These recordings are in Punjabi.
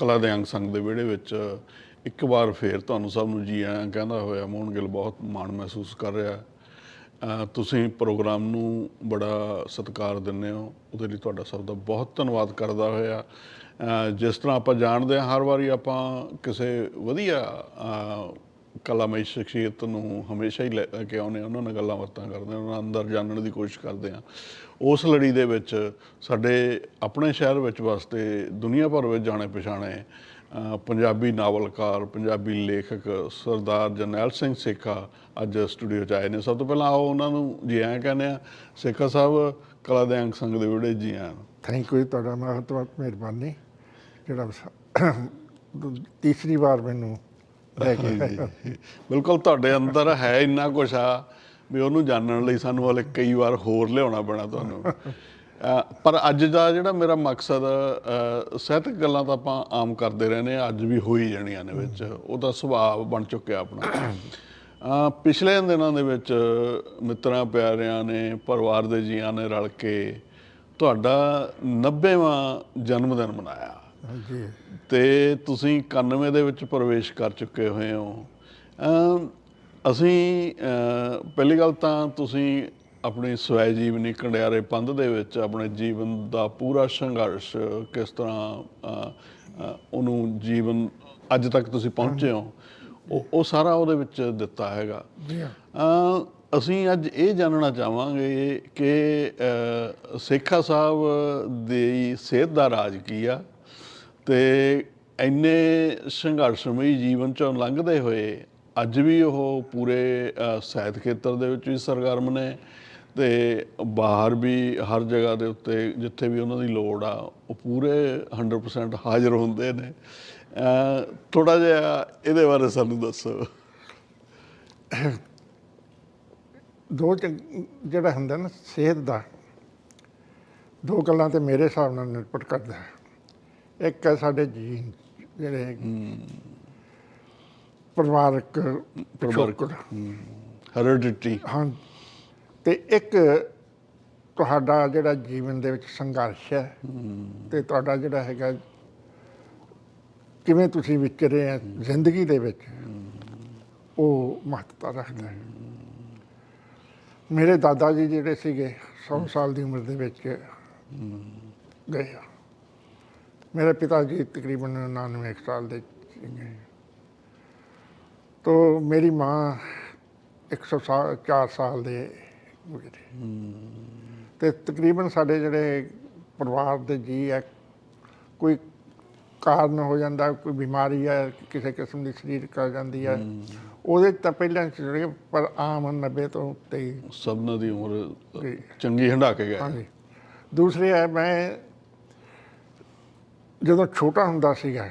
ਕਲਾ ਦੇ ਅੰਗ ਸੰਗ ਦੇ ਵਿਹੜੇ ਵਿੱਚ ਇੱਕ ਵਾਰ ਫੇਰ ਤੁਹਾਨੂੰ ਸਭ ਨੂੰ ਜੀ ਆਇਆਂ ਕਹਿੰਦਾ ਹੋਇਆ ਮੋਹਨ ਗਿੱਲ ਬਹੁਤ ਮਾਣ ਮਹਿਸੂਸ ਕਰ ਰਿਹਾ। ਤੁਸੀਂ ਪ੍ਰੋਗਰਾਮ ਨੂੰ ਬੜਾ ਸਤਿਕਾਰ ਦਿੰਦੇ ਹੋ, ਉਹਦੇ ਲਈ ਤੁਹਾਡਾ ਸਭ ਦਾ ਬਹੁਤ ਧੰਨਵਾਦ ਕਰਦਾ ਹੋਇਆ। ਜਿਸ ਤਰ੍ਹਾਂ ਆਪਾਂ ਜਾਣਦੇ ਹਾਂ, ਹਰ ਵਾਰੀ ਆਪਾਂ ਕਿਸੇ ਵਧੀਆ ਕਲਾਮਈ ਸ਼ਖਸੀਅਤ ਨੂੰ ਹਮੇਸ਼ਾ ਹੀ ਲੈ ਕੇ ਆਉਂਦੇ ਹਾਂ, ਉਹਨਾਂ ਨਾਲ ਗੱਲਾਂ ਬਾਤਾਂ ਕਰਦੇ ਹਾਂ, ਉਹਨਾਂ ਅੰਦਰ ਜਾਣਨ ਦੀ ਕੋਸ਼ਿਸ਼ ਕਰਦੇ ਹਾਂ। ਉਸ ਲੜੀ ਦੇ ਵਿੱਚ ਸਾਡੇ ਆਪਣੇ ਸ਼ਹਿਰ ਵਿੱਚ ਵਾਸਤੇ ਦੁਨੀਆ ਭਰ ਵਿੱਚ ਜਾਣੇ ਪਛਾਣੇ ਪੰਜਾਬੀ ਨਾਵਲਕਾਰ, ਪੰਜਾਬੀ ਲੇਖਕ ਸਰਦਾਰ ਜਰਨੈਲ ਸਿੰਘ ਸੇਖਾ ਅੱਜ ਸਟੂਡੀਓ 'ਚ ਆਏ ਨੇ। ਸਭ ਤੋਂ ਪਹਿਲਾਂ ਆਓ ਉਹਨਾਂ ਨੂੰ ਜੀ ਐਂ ਕਹਿੰਦੇ ਆ ਸੇਖਾ ਸਾਹਿਬ, ਕਲਾ ਦੇ ਅੰਗ ਸੰਗ ਦੇ ਵਿੜੇ ਜੀ ਆਇਆਂ ਥੈਂਕ ਯੂ ਤੁਹਾਡਾ ਬਹੁਤ ਬਹੁਤ ਮਿਹਰਬਾਨੀ। ਜਿਹੜਾ ਤੀਸਰੀ ਵਾਰ ਮੈਨੂੰ ਲੈ ਕੇ ਬਿਲਕੁਲ ਤੁਹਾਡੇ ਅੰਦਰ ਹੈ ਇੰਨਾ ਕੁਛ ਆ ਵੀ ਉਹਨੂੰ ਜਾਣਨ ਲਈ ਸਾਨੂੰ ਹਲੇ ਕਈ ਵਾਰ ਹੋਰ ਲਿਆਉਣਾ ਪੈਣਾ ਤੁਹਾਨੂੰ। ਪਰ ਅੱਜ ਦਾ ਜਿਹੜਾ ਮੇਰਾ ਮਕਸਦ ਅ, ਸਾਹਿਤਕ ਗੱਲਾਂ ਤਾਂ ਆਪਾਂ ਆਮ ਕਰਦੇ ਰਹਿੰਦੇ ਆ ਅੱਜ ਵੀ ਹੋਈ ਜਾਣੀਆਂ ਨੇ ਵਿੱਚ। ਉਹਦਾ ਸੁਭਾਅ ਬਣ ਚੁੱਕਿਆ ਆਪਣਾ। ਅ, ਪਿਛਲੇ ਦਿਨਾਂ ਦੇ ਵਿੱਚ ਮਿੱਤਰਾਂ ਪਿਆਰਿਆਂ ਨੇ ਪਰਿਵਾਰ ਦੇ ਜੀਆਂ ਨੇ ਰਲ ਕੇ ਤੁਹਾਡਾ 90ਵਾਂ ਜਨਮ ਦਿਨ ਮਨਾਇਆ। ਹਾਂਜੀ। ਤੇ ਤੁਸੀਂ 91 ਦੇ ਵਿੱਚ ਪ੍ਰਵੇਸ਼ ਕਰ ਚੁੱਕੇ ਹੋਏ ਹੋ। ਅਸੀਂ ਪਹਿਲੀ ਗੱਲ ਤਾਂ ਤੁਸੀਂ ਆਪਣੀ ਸਵੈ ਜੀਵਨੀ ਕੰਡਿਆਰੇ ਪੰਧ ਦੇ ਵਿੱਚ ਆਪਣੇ ਜੀਵਨ ਦਾ ਪੂਰਾ ਸੰਘਰਸ਼ ਕਿਸ ਤਰ੍ਹਾਂ ਉਹਨੂੰ ਜੀਵਨ ਅੱਜ ਤੱਕ ਤੁਸੀਂ ਪਹੁੰਚੇ ਹੋ ਉਹ ਉਹ ਸਾਰਾ ਉਹਦੇ ਵਿੱਚ ਦਿੱਤਾ ਹੈਗਾ। ਜੀ ਹਾਂ। ਅਸੀਂ ਅੱਜ ਇਹ ਜਾਣਨਾ ਚਾਹਾਂਗੇ ਕਿ ਸੇਖਾ ਸਾਹਿਬ ਦੀ ਸਿਹਤ ਦਾ ਰਾਜ ਕੀ ਆ? ਤੇ ਇੰਨੇ ਸੰਘਰਸ਼ਮਈ ਜੀਵਨ ਚੋਂ ਲੰਘਦੇ ਹੋਏ ਅੱਜ ਵੀ ਉਹ ਪੂਰੇ ਸਾਹਿਤ ਖੇਤਰ ਦੇ ਵਿੱਚ ਵੀ ਸਰਗਰਮ ਨੇ ਤੇ ਬਾਹਰ ਵੀ ਹਰ ਜਗ੍ਹਾ ਦੇ ਉੱਤੇ ਜਿੱਥੇ ਵੀ ਉਹਨਾਂ ਦੀ ਲੋੜ ਆ, ਉਹ ਪੂਰੇ 100% ਹਾਜ਼ਰ ਹੁੰਦੇ ਨੇ। ਥੋੜਾ ਜਿਹਾ ਇਹਦੇ ਬਾਰੇ ਸਾਨੂੰ ਦੱਸੋ। ਦੋ ਜਿਹੜਾ ਹੁੰਦਾ ਨਾ ਸਿਹਤ ਦਾ, ਦੋ ਗੱਲਾਂ ਤੇ ਮੇਰੇ ਹਿਸਾਬ ਨਾਲ ਨਿਰਪਟ ਕਰਦਾ ਹੈ। ਇੱਕ ਹੈ ਸਾਡੇ ਜੀਨ ਜਿਹੜੇ ਪਰਿਵਾਰਕ ਪਿਛੋਕੜ ਹੈਰੀਡਿਟੀ ਹਾਂ। ਤੇ ਇੱਕ ਤੁਹਾਡਾ ਜਿਹੜਾ ਜੀਵਨ ਦੇ ਵਿੱਚ ਸੰਘਰਸ਼ ਹੈ ਤੇ ਤੁਹਾਡਾ ਜਿਹੜਾ ਹੈਗਾ ਕਿਵੇਂ ਤੁਸੀਂ ਵਿਚਰੇ ਆ ਜ਼ਿੰਦਗੀ ਦੇ ਵਿੱਚ ਉਹ ਮਹੱਤਤਾ ਰੱਖਦਾ ਹੈ। ਮੇਰੇ ਦਾਦਾ ਜੀ ਜਿਹੜੇ ਸੀਗੇ 100 ਸਾਲ ਦੀ ਉਮਰ ਦੇ ਵਿੱਚ ਗਏ ਆ। ਮੇਰੇ ਪਿਤਾ ਜੀ ਤਕਰੀਬਨ 99 ਕੁ ਸਾਲ ਦੇ ਸੀਗੇ। ਤੋ ਮੇਰੀ ਮਾਂ 104 ਸਾਲ ਦੇ ਗੁਜ਼ਰੇ ਤੇ ਤਕਰੀਬਨ ਸਾਡੇ ਜਿਹੜੇ ਪਰਿਵਾਰ ਦੇ ਜੀ ਹੈ ਕੋਈ ਕਾਰਨ ਹੋ ਜਾਂਦਾ ਕੋਈ ਬਿਮਾਰੀ ਹੈ ਕਿਸੇ ਕਿਸਮ ਦੀ ਸਰੀਰਕ ਆ ਜਾਂਦੀ ਹੈ ਉਹਦੇ ਤਾਂ ਪਹਿਲਾਂ ਜਿਹੜੇ ਪਰ ਆਮ 90 ਤੋਂ ਉੱਤੇ ਸਭਨਾਂ ਦੀ ਉਮਰ। ਚੰਗੀ ਹੰਡਾ ਕੇ ਗਿਆ ਹਾਂਜੀ। ਦੂਸਰੇ ਹੈ ਮੈਂ ਜਦੋਂ ਛੋਟਾ ਹੁੰਦਾ ਸੀਗਾ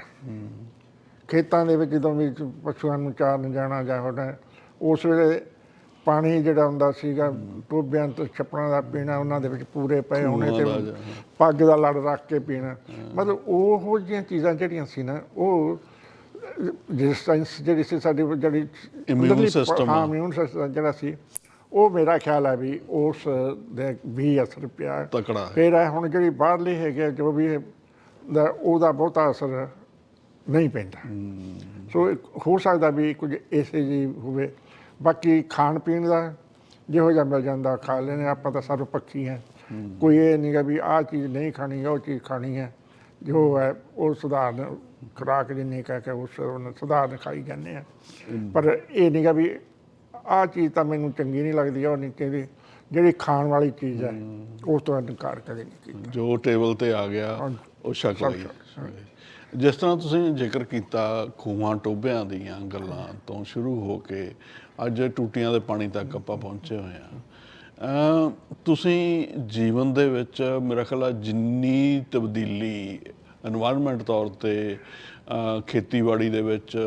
ਖੇਤਾਂ ਦੇ ਵਿੱਚ ਜਦੋਂ ਵੀ ਪਸ਼ੂਆਂ ਨੂੰ ਚਾਰਨ ਜਾਣਾ ਜਾਂ ਹੋਣਾ ਉਸ ਵੇਲੇ ਪਾਣੀ ਜਿਹੜਾ ਹੁੰਦਾ ਸੀਗਾ ਟੋਬਿਆਂ ਤੋਂ ਛੱਪੜਾਂ ਦਾ ਪੀਣਾ ਉਹਨਾਂ ਦੇ ਵਿੱਚ ਪੂਰੇ ਪਏ ਹੋਣੇ ਤੇ ਪੱਗ ਦਾ ਲੜ ਰੱਖ ਕੇ ਪੀਣਾ। ਮਤਲਬ ਉਹ ਜਿਹੀਆਂ ਚੀਜ਼ਾਂ ਜਿਹੜੀਆਂ ਸੀ ਨਾ ਉਹ ਜਿਸ ਸਾਇੰਸ ਜਿਹੜੀ ਸੀ ਸਾਡੀ ਜਿਹੜੀ ਹਾਂ ਆ। ਇਮਿਊਨ ਸਿਸਟਮ ਜਿਹੜਾ ਸੀ ਉਹ ਮੇਰਾ ਖਿਆਲ ਹੈ ਵੀ ਉਸ ਦੇ ਵੀ ਅਸਰ ਪਿਆ। ਤਕੜਾ ਫਿਰ ਹੁਣ ਜਿਹੜੀ ਬਾਹਰਲੀ ਹੈਗੇ ਜੋ ਵੀ ਇਹ ਦਾ ਉਹਦਾ ਬਹੁਤਾ ਅਸਰ ਨਹੀਂ ਪੈਂਦਾ। ਸੋ ਹੋ ਸਕਦਾ ਵੀ ਕੁਝ ਐਸੇ ਜੀ ਹੋਵੇ। ਬਾਕੀ ਖਾਣ ਪੀਣ ਦਾ ਜਿਹੋ ਜਿਹਾ ਮਿਲ ਜਾਂਦਾ ਖਾ ਲੈਣੇ ਆਪਾਂ ਤਾਂ ਸਰਵ ਪੱਖੀ ਹੈ। ਕੋਈ ਇਹ ਨਹੀਂਗਾ ਵੀ ਆਹ ਚੀਜ਼ ਨਹੀਂ ਖਾਣੀ ਉਹ ਚੀਜ਼ ਖਾਣੀ ਹੈ। ਜੋ ਹੈ ਉਹ ਸੁਧਾਰਨ ਖੁਰਾਕ ਜਿੰਨੀ ਕਹਿ ਕੇ ਉਸ ਨੂੰ ਸੁਧਾਰਨ ਖਾਈ ਜਾਂਦੇ ਆ ਪਰ ਇਹ ਨਹੀਂਗਾ ਵੀ ਆਹ ਚੀਜ਼ ਤਾਂ ਮੈਨੂੰ ਚੰਗੀ ਨਹੀਂ ਲੱਗਦੀ ਉਹ ਨਹੀਂ ਚਾਹੀਦੀ ਜਿਹੜੀ ਖਾਣ ਵਾਲੀ ਚੀਜ਼ ਹੈ ਉਸ ਤੋਂ ਇਨਕਾਰ ਕਦੇ ਨਹੀਂ ਕੀਤਾ। ਜੋ ਟੇਬਲ ਤੇ ਆ ਗਿਆ। ਉਹ ਸ਼ੱਕ ਲੱਗੀ ਜਿਸ ਤਰ੍ਹਾਂ ਤੁਸੀਂ ਜ਼ਿਕਰ ਕੀਤਾ ਖੂਹਾਂ ਟੋਬਿਆਂ ਦੀਆਂ ਗੱਲਾਂ ਤੋਂ ਸ਼ੁਰੂ ਹੋ ਕੇ ਅੱਜ ਟੂਟੀਆਂ ਦੇ ਪਾਣੀ ਤੱਕ ਆਪਾਂ ਪਹੁੰਚੇ ਹੋਏ ਆ ਤੁਸੀਂ ਜੀਵਨ ਦੇ ਵਿੱਚ ਮੇਰਾ ਖਿਆਲ ਆ ਜਿੰਨੀ ਤਬਦੀਲੀ এনवायरमेंट ਤੌਰ ਤੇ ਖੇਤੀਬਾੜੀ ਦੇ ਵਿੱਚ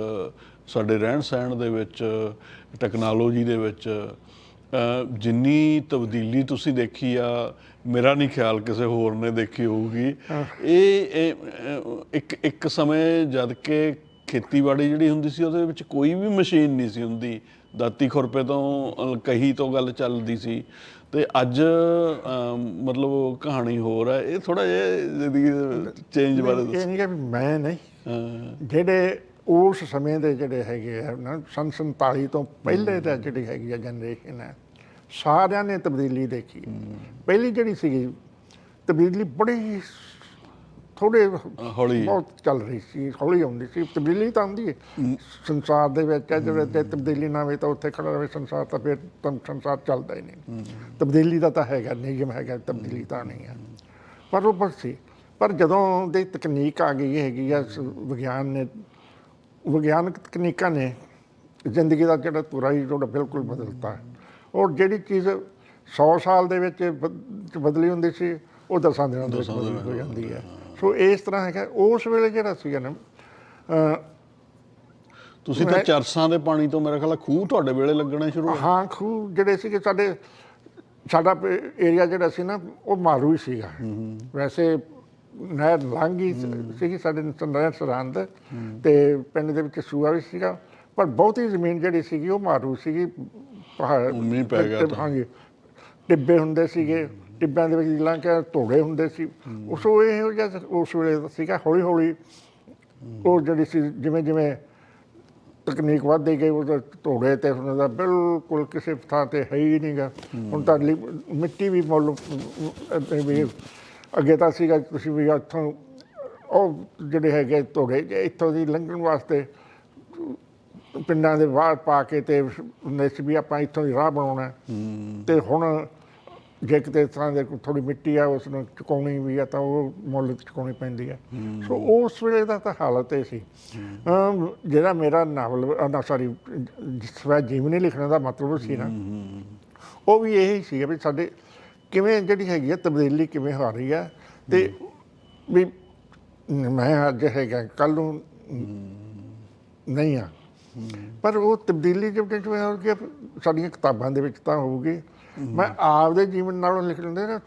ਸਾਡੇ ਰਹਿਣ ਸਹਿਣ ਦੇ ਵਿੱਚ ਟੈਕਨੋਲੋਜੀ ਦੇ ਵਿੱਚ ਜਿੰਨੀ ਤਬਦੀਲੀ ਤੁਸੀਂ ਦੇਖੀ ਆ ਮੇਰਾ ਨਹੀਂ ਖਿਆਲ ਕਿਸੇ ਹੋਰ ਨੇ ਦੇਖੀ ਹੋਊਗੀ। ਇਹ ਇੱਕ ਇੱਕ ਸਮੇਂ ਜਦ ਕਿ ਖੇਤੀਬਾੜੀ ਜਿਹੜੀ ਹੁੰਦੀ ਸੀ ਉਹਦੇ ਵਿੱਚ ਕੋਈ ਵੀ ਮਸ਼ੀਨ ਨਹੀਂ ਸੀ ਹੁੰਦੀ। ਦਾਤੀ ਖੁਰਪੇ ਤੋਂ ਕਹੀ ਤੋਂ ਗੱਲ ਚੱਲਦੀ ਸੀ। ਤੇ ਅੱਜ ਮਤਲਬ ਕਹਾਣੀ ਹੋਰ ਹੈ ਇਹ ਥੋੜਾ ਜਿਹਾ ਜ਼ਿੰਦਗੀ ਚੇਂਜ ਬਾਰੇ ਇਹ ਨਹੀਂ ਕਿ ਮੈਂ ਨਹੀਂ। ਜਿਹੜੇ ਉਸ ਸਮੇਂ ਦੇ ਜਿਹੜੇ ਹੈਗੇ ਆ ਨਾ ਸੰਨ 47 ਤੋਂ ਪਹਿਲੇ ਦਾ ਜਿਹੜੀ ਹੈਗੀ ਆ ਜਨਰੇਸ਼ਨ ਹੈ ਸਾਰਿਆਂ ਨੇ ਤਬਦੀਲੀ ਦੇਖੀ। ਪਹਿਲੀ ਜਿਹੜੀ ਸੀਗੀ ਤਬਦੀਲੀ ਬੜੀ ਥੋੜੇ ਹੌਲੀ। ਬਹੁਤ ਚੱਲ ਰਹੀ ਸੀ ਹੌਲੀ ਆਉਂਦੀ ਸੀ। ਤਬਦੀਲੀ ਤਾਂ ਆਉਂਦੀ ਹੈ। ਸੰਸਾਰ ਦੇ ਵਿੱਚ ਹੈ ਜਿਹੜੇ ਤੇ ਤਬਦੀਲੀ ਨਾ ਹੋਵੇ ਤਾਂ ਉੱਥੇ ਖੜਾ ਰਹੇ ਸੰਸਾਰ ਤਾਂ ਫਿਰ ਤਾਂ ਸੰਸਾਰ ਚੱਲਦਾ ਹੀ ਨਹੀਂ। ਤਬਦੀਲੀ ਦਾ ਤਾਂ ਹੈਗਾ ਨਿਯਮ ਹੈਗਾ ਤਬਦੀਲੀ ਤਾਂ ਨਹੀਂ ਹੈ। ਪਰ ਉਹ ਬਸ ਸੀ। ਪਰ ਜਦੋਂ ਦੀ ਤਕਨੀਕ ਆ ਗਈ ਹੈਗੀ ਆ ਵਿਗਿਆਨ ਨੇ ਵਿਗਿਆਨਕ ਤਕਨੀਕਾਂ ਨੇ ਜ਼ਿੰਦਗੀ ਦਾ ਜਿਹੜਾ ਤੁਰਾ ਹੀ ਜਿਹੜਾ ਬਿਲਕੁਲ ਬਦਲਤਾ। ਹੈ ਔਰ ਜਿਹੜੀ ਚੀਜ਼ 100 ਸਾਲ ਦੇ ਵਿੱਚ ਬਦ- ਬਦਲੀ ਹੁੰਦੀ ਸੀ ਉਹ ਦਸਾਂ ਦਿਨਾਂ ਦੇ ਵਿੱਚ ਬਦਲ ਹੋ ਜਾਂਦੀ ਹੈ। ਸੋ ਇਸ ਤਰ੍ਹਾਂ ਹੈਗਾ ਉਸ ਵੇਲੇ ਜਿਹੜਾ ਸੀਗਾ ਨਾ ਤੁਸੀਂ ਤਾਂ ਚਰਸਾਂ ਦੇ ਪਾਣੀ ਤੋਂ ਮੇਰੇ ਖਿਆਲ ਖੂਹ ਤੁਹਾਡੇ ਵੇਲੇ ਲੱਗਣੇ ਸ਼ੁਰੂ। ਹਾਂ ਖੂਹ ਜਿਹੜੇ ਸੀਗੇ ਸਾਡੇ ਸਾਡਾ ਏਰੀਆ ਜਿਹੜਾ ਸੀ ਨਾ ਉਹ ਮਾਰੂ ਹੀ ਸੀਗਾ। ਵੈਸੇ ਨਹਿਰ ਲਾਂਗੀ ਸੀਗੀ ਸਾਡੇ ਨਹਿਰ ਸਰਹੰਦ ਤੇ ਪਿੰਡ ਦੇ ਵਿੱਚ ਸੂਆ ਵੀ ਸੀਗਾ ਪਰ ਬਹੁਤੀ ਜ਼ਮੀਨ ਜਿਹੜੀ ਸੀਗੀ ਉਹ ਮਾਰੂ ਸੀਗੀ। ਪਹਾੜ ਮੀਂਹ ਪੈ ਗਿਆ ਤਾਂ। ਹਾਂਜੀ ਟਿੱਬੇ ਹੁੰਦੇ ਸੀਗੇ ਟਿੱਬਿਆਂ ਦੇ ਵਿੱਚ ਜਿਲਾਂ ਕਿ ਧੋੜੇ ਹੁੰਦੇ ਸੀ। ਉਸ ਇਹ ਜਿਹਾ ਉਸ ਵੇਲੇ ਦਾ ਸੀਗਾ ਹੌਲੀ ਹੌਲੀ ਉਹ ਜਿਹੜੀ ਸੀ ਜਿਵੇਂ ਜਿਵੇਂ ਤਕਨੀਕ ਵੱਧਦੀ ਗਈ ਉਹ ਧੋੜੇ ਤੇ ਉਹਨਾਂ ਦਾ ਬਿਲਕੁਲ ਕਿਸੇ ਥਾਂ ਤੇ ਹੈ ਹੀ ਨਹੀਂਗਾ ਹੁਣ ਤਾਂ ਲਿ- ਮਿੱਟੀ ਵੀ ਮੁੱਲ ਵੀ ਅੱਗੇ ਤਾਂ ਸੀਗਾ ਤੁਸੀਂ ਵੀ ਇੱਥੋਂ ਉਹ ਜਿਹੜੇ ਹੈਗੇ ਧੋੜੇ ਜੇ ਇੱਥੋਂ ਦੀ ਲੰਘਣ ਵਾਸਤੇ ਪਿੰਡਾਂ ਦੇ ਬਾਹਰ ਪਾ ਕੇ ਤੇ ਹੁੰਦੇ ਸੀ ਵੀ ਆਪਾਂ ਇੱਥੋਂ ਦੀ ਰਾਹ ਬਣਾਉਣਾ ਹੈ। ਤੇ ਹੁਣ ਜੇ ਕਿਤੇ ਥਾਂ ਦੇ ਥੋੜੀ ਮਿੱਟੀ ਆ ਉਸ ਨੂੰ ਚੁਕਾਉਣੀ ਵੀ ਆ ਤਾਂ ਉਹ ਮੁੱਲ ਚੁਕਾਉਣੀ ਪੈਂਦੀ ਹੈ। ਸੋ ਉਸ ਵੇਲੇ ਦਾ ਤਾਂ ਹਾਲਤ ਇਹ ਸੀ। ਜਿਹੜਾ ਮੇਰਾ ਨਾਵਲ ਨਾ ਸੌਰੀ ਸਵੈ ਜੀਵਨੀ ਲਿਖਣ ਦਾ ਮਤਲਬ ਸੀ ਨਾ ਉਹ ਵੀ ਇਹੀ ਸੀ ਵੀ ਸਾਡੇ ਕਿਵੇਂ ਜਿਹੜੀ ਹੈਗੀ ਆ ਤਬਦੀਲੀ ਕਿਵੇਂ ਹੋ ਰਹੀ ਹੈ ਤੇ ਵੀ ਮੈਂ ਅੱਜ ਹੈਗਾ ਕੱਲ ਨੂੰ ਨਹੀਂ ਆ। ਪਰ ਉਹ ਤਬਦੀਲੀ ਜਿਵੇਂ ਜਿਵੇਂ ਹੋ ਗਈ ਸਾਡੀਆਂ ਕਿਤਾਬਾਂ ਦੇ ਵਿੱਚ ਤਾਂ ਹੋਊਗੀ। ਮੈਂ ਆਪਦੇ ਜੀਵਨ ਨਾਲੋਂ ਲਿਖ ਲੈਂਦੇ ਨਾ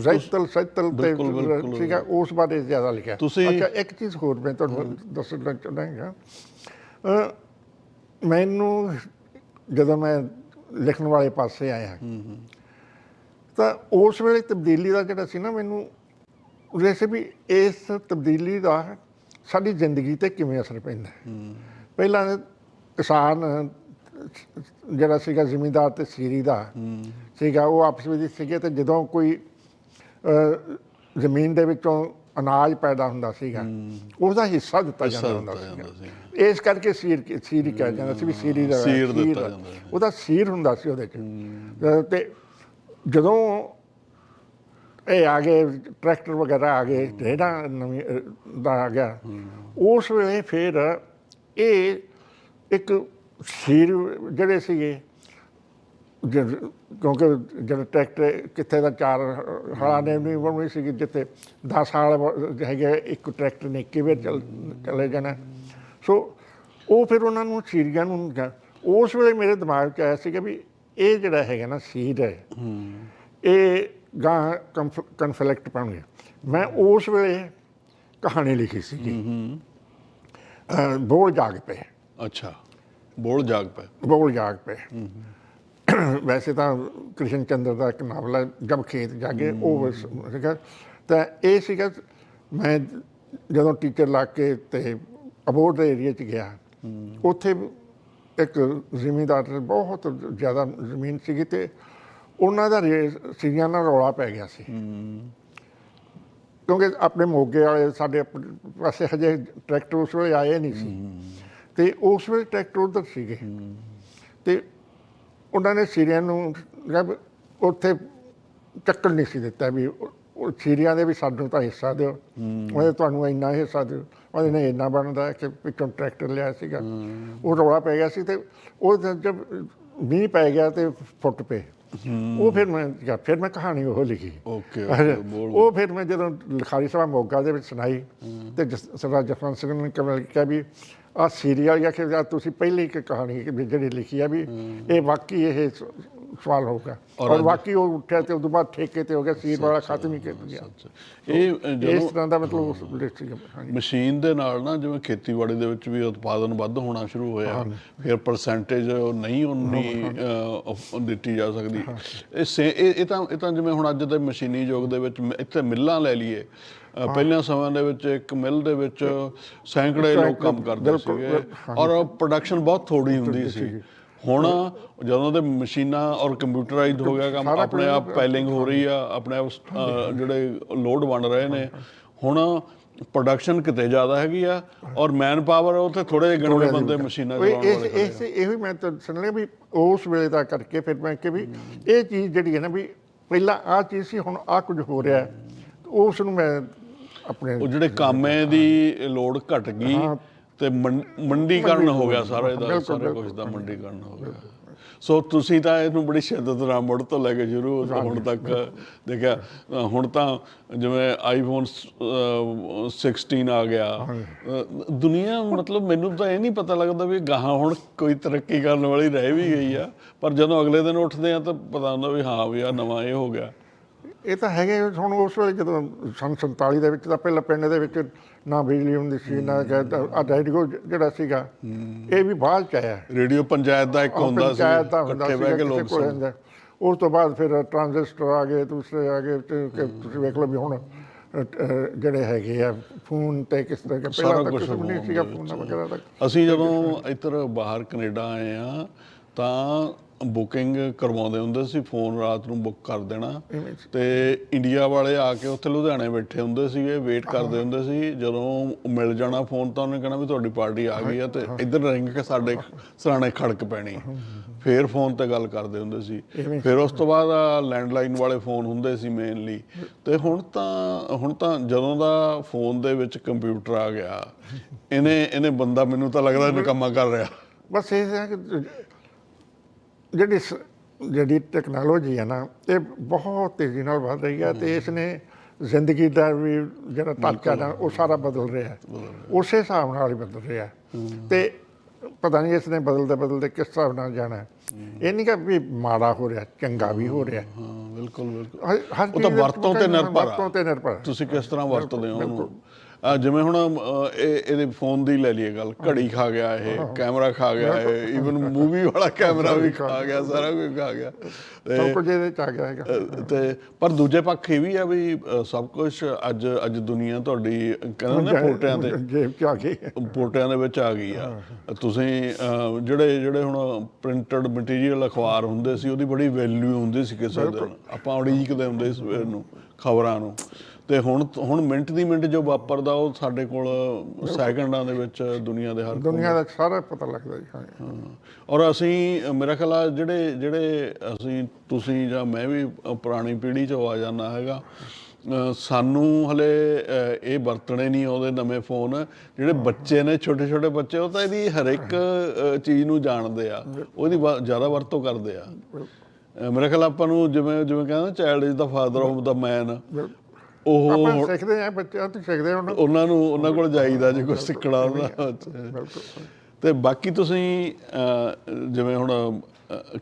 ਜ਼ੈਤਲ ਸੈਤਲ ਤੇ ਬਿਲਕੁਲ। ਸੀਗਾ ਉਸ ਬਾਰੇ ਜ਼ਿਆਦਾ ਲਿਖਿਆ। ਅੱਛਾ ਇੱਕ ਚੀਜ਼ ਹੋਰ ਮੈਂ ਤੁਹਾਨੂੰ ਦੱਸਣਾ ਹਾਂ। ਅਹ ਮੈਨੂੰ ਜਦੋਂ ਮੈਂ ਲਿਖਣ ਵਾਲੇ ਪਾਸੇ ਆਇਆ ਤਾਂ ਉਸ ਵੇਲੇ ਤਬਦੀਲੀ ਦਾ ਜਿਹੜਾ ਸੀ ਨਾ ਮੈਨੂੰ ਵੈਸੇ ਵੀ ਇਸ ਤਬਦੀਲੀ ਦਾ ਸਾਡੀ ਜ਼ਿੰਦਗੀ ਤੇ ਕਿਵੇਂ ਅਸਰ ਪੈਂਦਾ। ਹੈ। ਪਹਿਲਾਂ ਕਿਸਾਨ ਜਿਹੜਾ ਸੀਗਾ ਜ਼ਿਮੀਂਦਾਰ ਤੇ ਸੀਰੀ ਦਾ ਸੀਗਾ ਉਹ ਆਪਸ ਵਿੱਚ ਸੀਗੇ ਤੇ ਜਦੋਂ ਕੋਈ ਜ਼ਮੀਨ ਦੇ ਵਿੱਚੋਂ ਅਨਾਜ ਪੈਦਾ ਹੁੰਦਾ ਸੀਗਾ ਉਹਦਾ ਹਿੱਸਾ ਦਿੱਤਾ ਜਾਂਦਾ ਹੁੰਦਾ ਸੀਗਾ। ਇਸ ਕਰਕੇ ਸੀਰ ਸੀਰ ਕਿਹਾ ਜਾਂਦਾ ਸੀ ਵੀ ਸੀਰੀ ਦਾ ਸੀਰ ਦਿੱਤਾ। ਜਾਂਦਾ ਸੀ। ਉਹਦਾ ਸੀਰ ਹੁੰਦਾ ਸੀ ਉਹਦੇ ਚ। ਤੇ ਜਦੋਂ ਇਹ ਆ ਗਏ ਟਰੈਕਟਰ ਵਗੈਰਾ ਆ ਗਏ ਜਿਹੜਾ ਨਵੀਂ ਦਾ ਆ ਗਿਆ ਉਸ ਵੇਲੇ ਫਿਰ ਇਹ ਇੱਕ ਸੀਰ ਜਿਹੜੇ ਸੀਗੇ ਕਿਉਂਕਿ ਜਦ ਟਰੈਕਟਰ ਕਿੱਥੇ ਦਾ ਚਾਰ ਹਲਾਂ ਨੇ ਨਹੀਂ ਬਣਨੀ ਸੀ ਜਿੱਥੇ 10 ਸਾਲ ਬ- ਹੈਗੇ ਇੱਕ ਟਰੈਕਟਰ ਨੇ ਕਿਵੇਂ ਚੱਲ ਚਲੇ ਜਾਣਾ। ਸੋ ਉਹ ਫਿਰ ਉਹਨਾਂ ਨੂੰ ਸੀਰੀਆਂ ਨੂੰ। ਉਸ ਵੇਲੇ ਮੇਰੇ ਦਿਮਾਗ 'ਚ ਆਇਆ ਸੀਗਾ ਵੀ ਇਹ ਜਿਹੜਾ ਹੈਗਾ ਨਾ ਸੀਰ ਹੈ ਇਹ ਗਾਂ ਕਨਫਲਿਕਟ ਗਿਆ ਮੈਂ ਉਸ ਵੇਲੇ ਕਹਾਣੀ ਲਿਖੀ ਸੀਗੀ। ਬੋਲ ਜਾਗ ਪਏ। ਅੱਛਾ ਬੋਲ ਜਾਗ ਪਏ। ਬੋਲ ਜਾਗ ਪਏ। ਵੈਸੇ ਤਾਂ ਕ੍ਰਿਸ਼ਨ ਚੰਦਰ ਦਾ ਇੱਕ ਨਾਵਲ ਹੈ ਜਬ ਖੇਤ ਜਾਗੇ ਉਹ ਸੀਗਾ। ਤਾਂ ਇਹ ਸੀਗਾ ਮੈਂ ਜਦੋਂ ਟੀਚਰ ਲਾ ਕੇ ਤੇ ਅਬੋਰਡ ਦੇ ਏਰੀਆ 'ਚ ਗਿਆ ਉੱਥੇ ਇੱਕ ਜ਼ਿਮੀਂਦਾਰ ਬਹੁਤ ਜ਼ਿਆਦਾ ਜ਼ਮੀਨ ਸੀਗੀ ਤੇ ਉਹਨਾਂ ਦਾ ਰੇ- ਸੀਗੀਆਂ ਨਾਲ ਰੌਲਾ ਪੈ ਗਿਆ ਸੀ। ਕਿਉਂਕਿ ਆਪਣੇ ਮੋਗੇ ਵਾਲੇ ਸਾਡੇ ਪਾਸੇ ਹਜੇ ਟਰੈਕਟਰ ਉਸ ਵੇਲੇ ਆਏ ਨਹੀਂ ਸੀ। ਤੇ ਉਸ ਵੇਲੇ ਟਰੈਕਟਰ ਉਧਰ ਸੀਗੇ। ਤੇ ਉਹਨਾਂ ਨੇ ਸੀਰੀਆਂ ਨੂੰ ਜਦ ਉੱਥੇ ਚੱਕਣ ਨਹੀਂ ਸੀ ਦਿੱਤਾ ਵੀ ਉਹ- ਸੀਰੀਆਂ ਦੇ ਵੀ ਸਾਨੂੰ ਤਾਂ ਹਿੱਸਾ ਦਿਓ। ਉਹਨੇ ਤੁਹਾਨੂੰ ਇੰਨਾ ਹਿੱਸਾ ਦਿਓ। ਉਹਨੇ ਨੇ ਇੰਨਾ ਬਣਦਾ ਕਿ ਪਿੱਛੋਂ ਟਰੈਕਟਰ ਲਿਆ ਸੀਗਾ। ਉਹ ਰੌਲਾ ਪੈ ਗਿਆ ਸੀ ਤੇ ਉਹ ਜਦ ਮੀਂਹ ਪੈ ਗਿਆ ਤੇ ਫੁੱਟ ਪਏ। ਉਹ ਫਿਰ ਮੈਂ ਕਿਹਾ, ਫਿਰ ਮੈਂ ਕਹਾਣੀ ਉਹ ਲਿਖੀ। ਓਕੇ ਉਹ ਫਿਰ ਮੈਂ ਜਦੋਂ ਲਿਖਾਰੀ ਸਭਾ ਮੋਗਾ ਦੇ ਵਿੱਚ ਸੁਣਾਈ ਤੇ ਜਸ- ਸਰਦਾਰ ਜਸਵੰਤ ਸਿੰਘ ਨੇ ਕਿਹਾ ਵੀ ਆ ਸੀਰੀਅਲ ਜਾਂ ਕਿ ਤੁਸੀਂ ਪਹਿਲੀ ਇੱਕ ਕਹਾਣੀ ਵੀ ਜਿਹੜੀ ਲਿਖੀ ਆ ਵੀ ਇਹ ਵਾਕਈ ਇਹ ਸ- ਸਵਾਲ ਹੋਊਗਾ। ਔਰ ਵਾਕਈ ਉਹ ਉੱਠਿਆ ਤੇ ਉਦੋਂ ਬਾਅਦ ਠੇਕੇ ਤੇ ਹੋ ਗਿਆ ਸੀਰ ਵਾਲਾ ਖਤਮ ਹੀ ਕਰ ਗਿਆ ਇਹ ਅ, ਇਸ ਜਦੋਂ ਤਰ੍ਹਾਂ ਦਾ ਮਤਲਬ ਉਸ ਲਿਖ ਸੀ ਹਾਂਜੀ। ਮਸ਼ੀਨ ਦੇ ਨਾਲ ਨਾ ਜਿਵੇਂ ਖੇਤੀਬਾੜੀ ਦੇ ਵਿੱਚ ਵੀ ਉਤਪਾਦਨ ਵੱਧ ਹੋਣਾ ਸ਼ੁਰੂ ਹੋਇਆ ਫਿਰ ਪਰਸੈਂਟੇਜ ਨਹੀਂ ਉਨੀ ਅ, ਉਹ ਦਿੱਤੀ ਜਾ ਸਕਦੀ। ਇਹ ਸੇ- ਇਹ ਇਹ ਤਾਂ ਇਹ ਤਾਂ ਜਿਵੇਂ ਹੁਣ ਅੱਜ ਦੇ ਮਸ਼ੀਨੀ ਯੁੱਗ ਦੇ ਵਿੱਚ ਮ- ਇੱਥੇ ਮਿੱਲਾਂ ਲੈ ਲਈਏ ਪਹਿਲਾਂ ਸਮਿਆਂ ਦੇ ਵਿੱਚ ਇੱਕ ਮਿਲ ਦੇ ਵਿੱਚ ਸੈਂਕੜੇ ਲੋਕ ਕੰਮ ਕਰਦੇ ਸੀਗੇ ਔਰ ਪ੍ਰੋਡਕਸ਼ਨ ਬਹੁਤ ਥੋੜੀ ਹੁੰਦੀ ਸੀ ਹੁਣ ਜਦੋਂ ਦੇ ਮਸ਼ੀਨਾਂ ਔਰ ਕੰਪਿਊਟਰਾਈਜ਼ਡ ਹੋ ਗਿਆ ਕੰਮ ਆਪਣੇ ਆਪ ਪੈਲਿੰਗ ਹੋ ਰਹੀ ਆ ਆਪਣੇ ਆਪ ਜਿਹੜੇ ਲੋਡ ਬਣ ਰਹੇ ਨੇ ਹੁਣ ਪ੍ਰੋਡਕਸ਼ਨ ਕਿਤੇ ਜ਼ਿਆਦਾ ਹੈਗੀ ਆ ਔਰ ਮੈਨ ਪਾਵਰ ਉੱਥੇ ਥੋੜੇ ਜਿਹੇ ਗਿਣਵੇਂ ਬੰਦੇ ਮਸ਼ੀਨਾਂ ਚਲਾਉਣ ਇਸ ਵਾਲੇ ਖੜੇ ਆ। ਇਸ ਇਹੋ ਹੀ ਮੈਂ ਤਾਂ ਸੁਣ ਲਿਆ ਵੀ ਉਸ ਵੇਲੇ ਦਾ ਕਰਕੇ ਫਿਰ ਮੈਂ ਕਿ ਵੀ ਇਹ ਚੀਜ਼ ਜਿਹੜੀ ਹੈ ਨਾ ਵੀ ਪਹਿਲਾਂ ਆਹ ਚੀਜ਼ ਸੀ ਹੁਣ ਆਹ ਕੁਝ ਹੋ ਰਿਹਾ। ਉਸ ਨੂੰ ਮੈਂ ਆਪਣੇ ਉਹ ਜਿਹੜੇ ਕਾਮੇ ਦੀ ਲੋੜ ਘਟ ਗਈ ਤੇ ਮੰਡੀਕਰਨ ਹੋ ਗਿਆ ਸਾਰਾ ਇਹਦਾ ਸਾਰੇ ਕੁਝ ਦਾ ਮੰਡੀਕਰਨ ਹੋ ਗਿਆ। ਸੋ ਤੁਸੀਂ ਤਾਂ ਇਹਨੂੰ ਬੜੀ ਸ਼ਿੱਦਤ ਨਾਲ ਮੁੜ ਤੋਂ ਲੈ ਕੇ ਸ਼ੁਰੂ ਹੁਣ ਤੱਕ ਦੇਖਿਆ ਹੁਣ ਤਾਂ ਜਿਵੇਂ ਆਈਫੋਨ 16 ਆ ਗਿਆ। ਦੁਨੀਆ ਮਤਲਬ ਮੈਨੂੰ ਤਾਂ ਇਹ ਨਹੀਂ ਪਤਾ ਲੱਗਦਾ ਵੀ ਗਾਹਾਂ ਹੁਣ ਕੋਈ ਤਰੱਕੀ ਕਰਨ ਵਾਲੀ ਰਹਿ ਵੀ ਗਈ ਆ ਪਰ ਜਦੋਂ ਅਗਲੇ ਦਿਨ ਉੱਠਦੇ ਆ ਤਾਂ ਪਤਾ ਹੁੰਦਾ ਵੀ ਹਾਂ ਵੀ ਆ ਨਵਾਂ ਇਹ ਹੋ ਗਿਆ। ਇਹ ਤਾਂ ਹੈਗੇ ਹੁਣ ਉਸ ਵੇਲੇ ਜਦੋਂ ਸੰਨ 47 ਦੇ ਵਿੱਚ ਤਾਂ ਪਹਿਲਾਂ ਪਿੰਡ ਦੇ ਵਿੱਚ ਨਾ ਬਿਜਲੀ ਹੁੰਦੀ ਸੀ ਨਾ ਰੇਡੀਓ ਜਿਹੜਾ ਸੀਗਾ ਇਹ ਵੀ ਬਾਅਦ ਚ ਆਇਆ। ਰੇਡੀਓ ਪੰਚਾਇਤ ਦਾ ਇੱਕ ਹੁੰਦਾ ਸੀ ਪੰਚਾਇਤ ਦਾ ਹੁੰਦਾ ਇਕੱਠੇ ਸੀ ਬਹਿ ਕੇ ਲੋਕ ਸੁਣਦੇ। ਉਸ ਤੋਂ ਬਾਅਦ ਫਿਰ ਟ੍ਰਾਂਜ਼ਿਸਟਰ ਆ ਗਏ ਦੂਸਰੇ ਆ ਗਏ ਤੁਸੀਂ ਵੇਖ ਲਓ ਵੀ ਹੁਣ ਜਿਹੜੇ ਹੈਗੇ ਆ ਫੋਨ ਤੇ ਕਿਸ ਤਰ੍ਹਾਂ ਪਹਿਲਾਂ ਤਾਂ ਕੁਛ ਕੁਝ ਨਹੀਂ ਸੀਗਾ ਫੋਨ ਵਗੈਰਾ ਦਾ। ਅਸੀਂ ਜਦੋਂ ਇੱਧਰ ਬਾਹਰ ਕੈਨੇਡਾ ਆਏ ਆ ਤਾਂ ਬੁਕਿੰਗ ਕਰਵਾਉਂਦੇ ਹੁੰਦੇ ਸੀ ਫੋਨ ਰਾਤ ਨੂੰ ਬੁੱਕ ਕਰ ਦੇਣਾ। ਤੇ ਇੰਡੀਆ ਵਾਲੇ ਆ ਕੇ ਉੱਥੇ ਲੁਧਿਆਣੇ ਬੈਠੇ ਹੁੰਦੇ ਸੀਗੇ ਵੇਟ ਕਰਦੇ ਹੁੰਦੇ ਸੀ। ਜਦੋਂ ਮਿਲ ਜਾਣਾ ਫੋਨ ਤਾਂ ਉਹਨੇ ਕਹਿਣਾ ਵੀ ਤੁਹਾਡੀ ਪਾਰਟੀ ਆ ਗਈ ਆ ਤੇ ਇੱਧਰ ਰਿੰਗ ਕੇ ਸਾਡੇ ਸਰਾਣੇ ਖੜਕ ਪੈਣੀ। ਫੇਰ ਫੋਨ ਤੇ ਗੱਲ ਕਰਦੇ ਹੁੰਦੇ ਸੀ। ਫਿਰ ਉਸ ਤੋਂ ਬਾਅਦ ਲੈਂਡਲਾਈਨ ਵਾਲੇ ਫੋਨ ਹੁੰਦੇ ਸੀ ਮੇਨਲੀ ਤੇ ਹੁਣ ਤਾਂ ਹੁਣ ਤਾਂ ਜਦੋਂ ਦਾ ਫੋਨ ਦੇ ਵਿੱਚ ਕੰਪਿਊਟਰ ਆ ਗਿਆ ਇਹਨੇ ਇਹਨੇ ਬੰਦਾ ਮੈਨੂੰ ਤਾਂ ਲੱਗਦਾ ਨਿਕੰਮਾ ਕਰ ਰਿਹਾ। ਬਸ ਇਹ ਹੈ ਕਿ ਜਿਹੜੀ ਸ- ਜਿਹੜੀ ਟੈਕਨੋਲੋਜੀ ਹੈ ਨਾ ਇਹ ਬਹੁਤ ਤੇਜ਼ੀ ਨਾਲ ਵੱਧ ਰਹੀ ਹੈ ਤੇ ਇਸ ਨੇ ਜ਼ਿੰਦਗੀ ਦਾ ਵੀ ਜਿਹੜਾ ਢਾਂਚਾ ਨਾ ਉਹ ਸਾਰਾ ਬਦਲ ਰਿਹਾ ਹੈ। ਉਸੇ ਹਿਸਾਬ ਨਾਲ ਹੀ ਬਦਲ ਰਿਹਾ ਹੈ। ਤੇ ਪਤਾ ਨਹੀਂ ਇਸ ਨੇ ਬਦਲਦੇ ਬਦਲਦੇ ਕਿਸ ਹਿਸਾਬ ਨਾਲ ਜਾਣਾ ਹੈ। ਇਹ ਨਹੀਂ ਕਿ ਵੀ ਮਾੜਾ ਹੋ ਰਿਹਾ ਚੰਗਾ ਵੀ ਹੋ ਰਿਹਾ। ਹਾਂ ਬਿਲਕੁਲ ਬਿਲਕੁਲ। ਹਰ ਹਰ ਉਹ ਤਾਂ ਚੀਜ਼ ਦੇ ਵਰਤੋਂ ਤੇ ਨਿਰਭਰ ਆ। ਵਰਤੋਂ ਤੇ ਨਿਰਭਰ ਹੈ। ਤੁਸੀਂ ਕਿਸ ਤਰ੍ਹਾਂ ਵਰਤਦੇ ਹੋ ਉਹਨੂੰ? ਜਿਵੇਂ ਹੁਣ ਇਹ ਇਹਦੇ ਫੋਨ ਦੀ ਲੈ ਲਈਏ ਗੱਲ। ਘੜੀ ਖਾ ਗਿਆ ਇਹ ਕੈਮਰਾ ਖਾ ਗਿਆ ਇਹ ਈਵਨ ਮੂਵੀ ਵਾਲਾ ਕੈਮਰਾ ਵੀ ਖਾ ਗਿਆ ਸਾਰਾ ਕੁਝ ਖਾ ਗਿਆ। ਸਭ ਕੁਝ ਇਹਦੇ ਚ ਆ ਗਿਆ ਹੈਗਾ। ਤੇ ਪਰ ਦੂਜੇ ਪੱਖ ਇਹ ਵੀ ਆ ਵੀ ਸਭ ਕੁਝ ਅੱਜ ਅੱਜ ਦੁਨੀਆ ਤੁਹਾਡੀ ਕਹਿੰਦੇ ਨੇ ਪੋਟਿਆਂ ਤੇ। ਜੇਬ ਚ ਆ ਗਈ। ਪੋਟਿਆਂ ਦੇ ਵਿੱਚ ਆ ਗਈ ਆ। ਤੁਸੀਂ ਜਿਹੜੇ ਜਿਹੜੇ ਹੁਣ ਪ੍ਰਿੰਟਡ ਮਟੀਰੀਅਲ ਅਖਬਾਰ ਹੁੰਦੇ ਸੀ ਉਹਦੀ ਬੜੀ ਵੈਲਿਊ ਹੁੰਦੀ ਸੀ ਕਿਸੇ ਦਿਨ। ਆਪਾਂ ਉਡੀਕਦੇ ਹੁੰਦੇ ਸੀ ਸਵੇਰ ਨੂੰ ਖਬਰਾਂ ਨੂੰ। ਤੇ ਹੁਣ ਹੁਣ ਮਿੰਟ ਦੀ ਮਿੰਟ ਜੋ ਵਾਪਰਦਾ ਉਹ ਸਾਡੇ ਕੋਲ ਸੈਕਿੰਡਾਂ ਦੇ ਵਿੱਚ ਦੁਨੀਆ ਦੇ ਹਰ ਦੁਨੀਆ ਦਾ ਸਾਰਾ ਪਤਾ ਲੱਗਦਾ ਜੀ ਹਾਂ। ਔਰ ਅਸੀਂ ਮੇਰਾ ਖਿਆਲ ਆ ਜਿਹੜੇ ਜਿਹੜੇ ਅਸੀਂ ਤੁਸੀਂ ਜਾਂ ਮੈਂ ਵੀ ਪੁਰਾਣੀ ਪੀੜ੍ਹੀ ਚੋਂ ਆ ਜਾਂਦਾ ਹੈਗਾ ਸਾਨੂੰ ਹਲੇ ਇਹ ਵਰਤਣੇ ਨਹੀਂ ਆਉਂਦੇ ਨਵੇਂ ਫੋਨ। ਜਿਹੜੇ ਬੱਚੇ ਨੇ ਛੋਟੇ ਛੋਟੇ ਬੱਚੇ ਉਹ ਤਾਂ ਇਹਦੀ ਹਰ ਇੱਕ ਚੀਜ਼ ਨੂੰ ਜਾਣਦੇ ਆ। ਉਹਦੀ ਜ਼ਿਆਦਾ ਵਰਤੋਂ ਕਰਦੇ ਆ। ਮੇਰਾ ਖਿਆਲ ਆਪਾਂ ਨੂੰ ਜਿਵੇਂ ਜਿਵੇਂ ਕਹਿੰਦਾ child is the father of the man ਉਹ ਆਪਾਂ ਸਿੱਖਦੇ ਆ ਬੱਚਿਆਂ ਤੋਂ ਸਿੱਖਦੇ ਹੁਣ। ਉਹਨਾਂ ਨੂੰ ਉਹਨਾਂ ਕੋਲ ਜਾਈਦਾ ਜੇ ਕੁਝ ਸਿੱਖਣਾ ਉਹਨਾਂ ਤੇ ਬਾਕੀ ਤੁਸੀਂ ਜਿਵੇਂ ਹੁਣ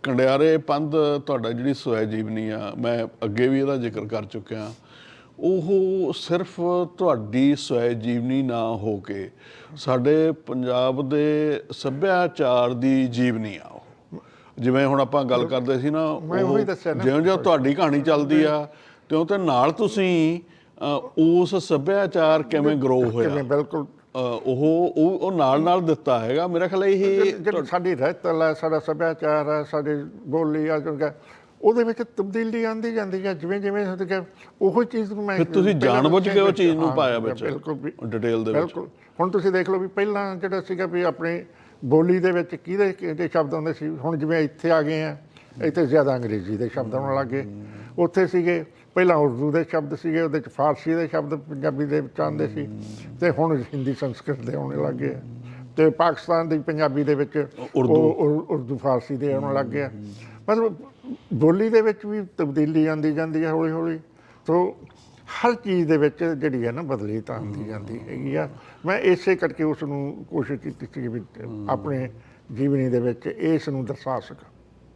ਕੰਡਿਆਰੇ ਪੰਧ ਤੁਹਾਡਾ ਜਿਹੜੀ ਸਵੈ ਜੀਵਨੀ ਆ ਮੈਂ ਅੱਗੇ ਵੀ ਇਹਦਾ ਜ਼ਿਕਰ ਕਰ ਚੁੱਕਿਆ। ਉਹ ਸਿਰਫ ਤੁਹਾਡੀ ਸਵੈ ਜੀਵਨੀ ਨਾ ਹੋ ਕੇ ਸਾਡੇ ਪੰਜਾਬ ਦੇ ਸੱਭਿਆਚਾਰ ਦੀ ਜੀਵਨੀ ਆ ਜਿਵੇਂ ਹੁਣ ਆਪਾਂ ਗੱਲ ਕਰਦੇ ਸੀ ਨਾ। ਜਿਉਂ ਜਿਉਂ ਤੁਹਾਡੀ ਕਹਾਣੀ ਚੱਲਦੀ ਆ ਤਿਉਂ ਤੇ ਨਾਲ ਤੁਸੀਂ ਉਸ ਸੱਭਿਆਚਾਰ ਕਿਵੇਂ ਗਰੋ ਹੋਇਆ? ਕਿਵੇਂ ਬਿਲਕੁਲ। ਉਹ ਉਹ ਉਹ ਨਾਲ ਨਾਲ ਦਿੱਤਾ ਹੈਗਾ? ਮੇਰਾ ਖਿਆਲ ਇਹ ਜਿਹੜੀ ਸਾਡੀ ਰਹਿਤਲ ਹੈ ਸਾਡਾ ਸੱਭਿਆਚਾਰ ਹੈ ਸਾਡੀ ਬੋਲੀ ਆ ਜੋ ਕਿ ਉਹਦੇ ਵਿੱਚ ਤਬਦੀਲੀ ਆਂਦੀ ਜਾਂਦੀ ਹੈ ਜਿਵੇਂ ਜਿਵੇਂ ਹੁੰਦਾ ਕਿ ਉਹੋ ਚੀਜ਼ ਨੂੰ ਮੈਂ ਫਿਰ ਤੁਸੀਂ ਪਹਿਲਾਂ ਜਾਣਬੁੱਝ ਕੇ ਉਹ ਚੀਜ਼ ਨੂੰ ਪਾਇਆ ਵਿੱਚ ਬਿਲਕੁਲ ਡਿਟੇਲ ਦੇ ਵਿੱਚ। ਬਿਲਕੁਲ। ਹੁਣ ਤੁਸੀਂ ਦੇਖ ਲਓ ਵੀ ਪਹਿਲਾਂ ਜਿਹੜਾ ਸੀਗਾ ਵੀ ਆਪਣੀ ਬੋਲੀ ਦੇ ਵਿੱਚ ਕਿਹਦੇ ਕਿਹਦੇ ਸ਼ਬਦ ਆਉਂਦੇ ਸੀ ਹੁਣ ਜਿਵੇਂ ਇੱਥੇ ਆ ਗਏ ਆ ਇੱਥੇ ਜ਼ਿਆਦਾ ਅੰਗਰੇਜ਼ੀ ਦੇ ਸ਼ਬਦ ਆਉਣ ਲੱਗੇ ਉੱਥੇ ਸੀਗੇ ਪਹਿਲਾਂ ਉਰਦੂ ਦੇ ਸ਼ਬਦ ਸੀਗੇ ਉਹਦੇ ਚ ਫਾਰਸੀ ਦੇ ਸ਼ਬਦ ਪੰਜਾਬੀ ਦੇ ਵਿੱਚ ਆਉਂਦੇ ਸੀ। ਤੇ ਹੁਣ ਹਿੰਦੀ ਸੰਸਕ੍ਰਿਤ ਦੇ ਆਉਣ ਲੱਗੇ ਆ ਤੇ ਪਾਕਿਸਤਾਨ ਦੀ ਪੰਜਾਬੀ ਦੇ ਵਿੱਚ ਉਰਦੂ। ਉਰਦੂ ਫਾਰਸੀ ਦੇ ਆਉਣ ਲੱਗ ਗਿਆ ਮਤਲਬ ਬੋਲੀ ਦੇ ਵਿੱਚ ਵੀ ਤਬਦੀਲੀ ਆਉਂਦੀ ਜਾਂਦੀ ਹੈ ਹੌਲੀ ਹੌਲੀ ਤੋਂ ਹਰ ਚੀਜ਼ ਦੇ ਵਿੱਚ ਜਿਹੜੀ ਹੈ ਨਾ ਬਦਲੀ ਤਾਂ ਆਉਂਦੀ ਜਾਂਦੀ ਹੈਗੀ ਆ। ਮੈਂ ਇਸੇ ਕਰਕੇ ਉਸ ਨੂੰ ਕੋਸ਼ਿਸ਼ ਕੀਤੀ ਸੀ ਵੀ ਆਪਣੇ ਜੀਵਨੀ ਦੇ ਵਿੱਚ ਇਸ ਨੂੰ ਦਰਸਾ ਸਕਾਂ।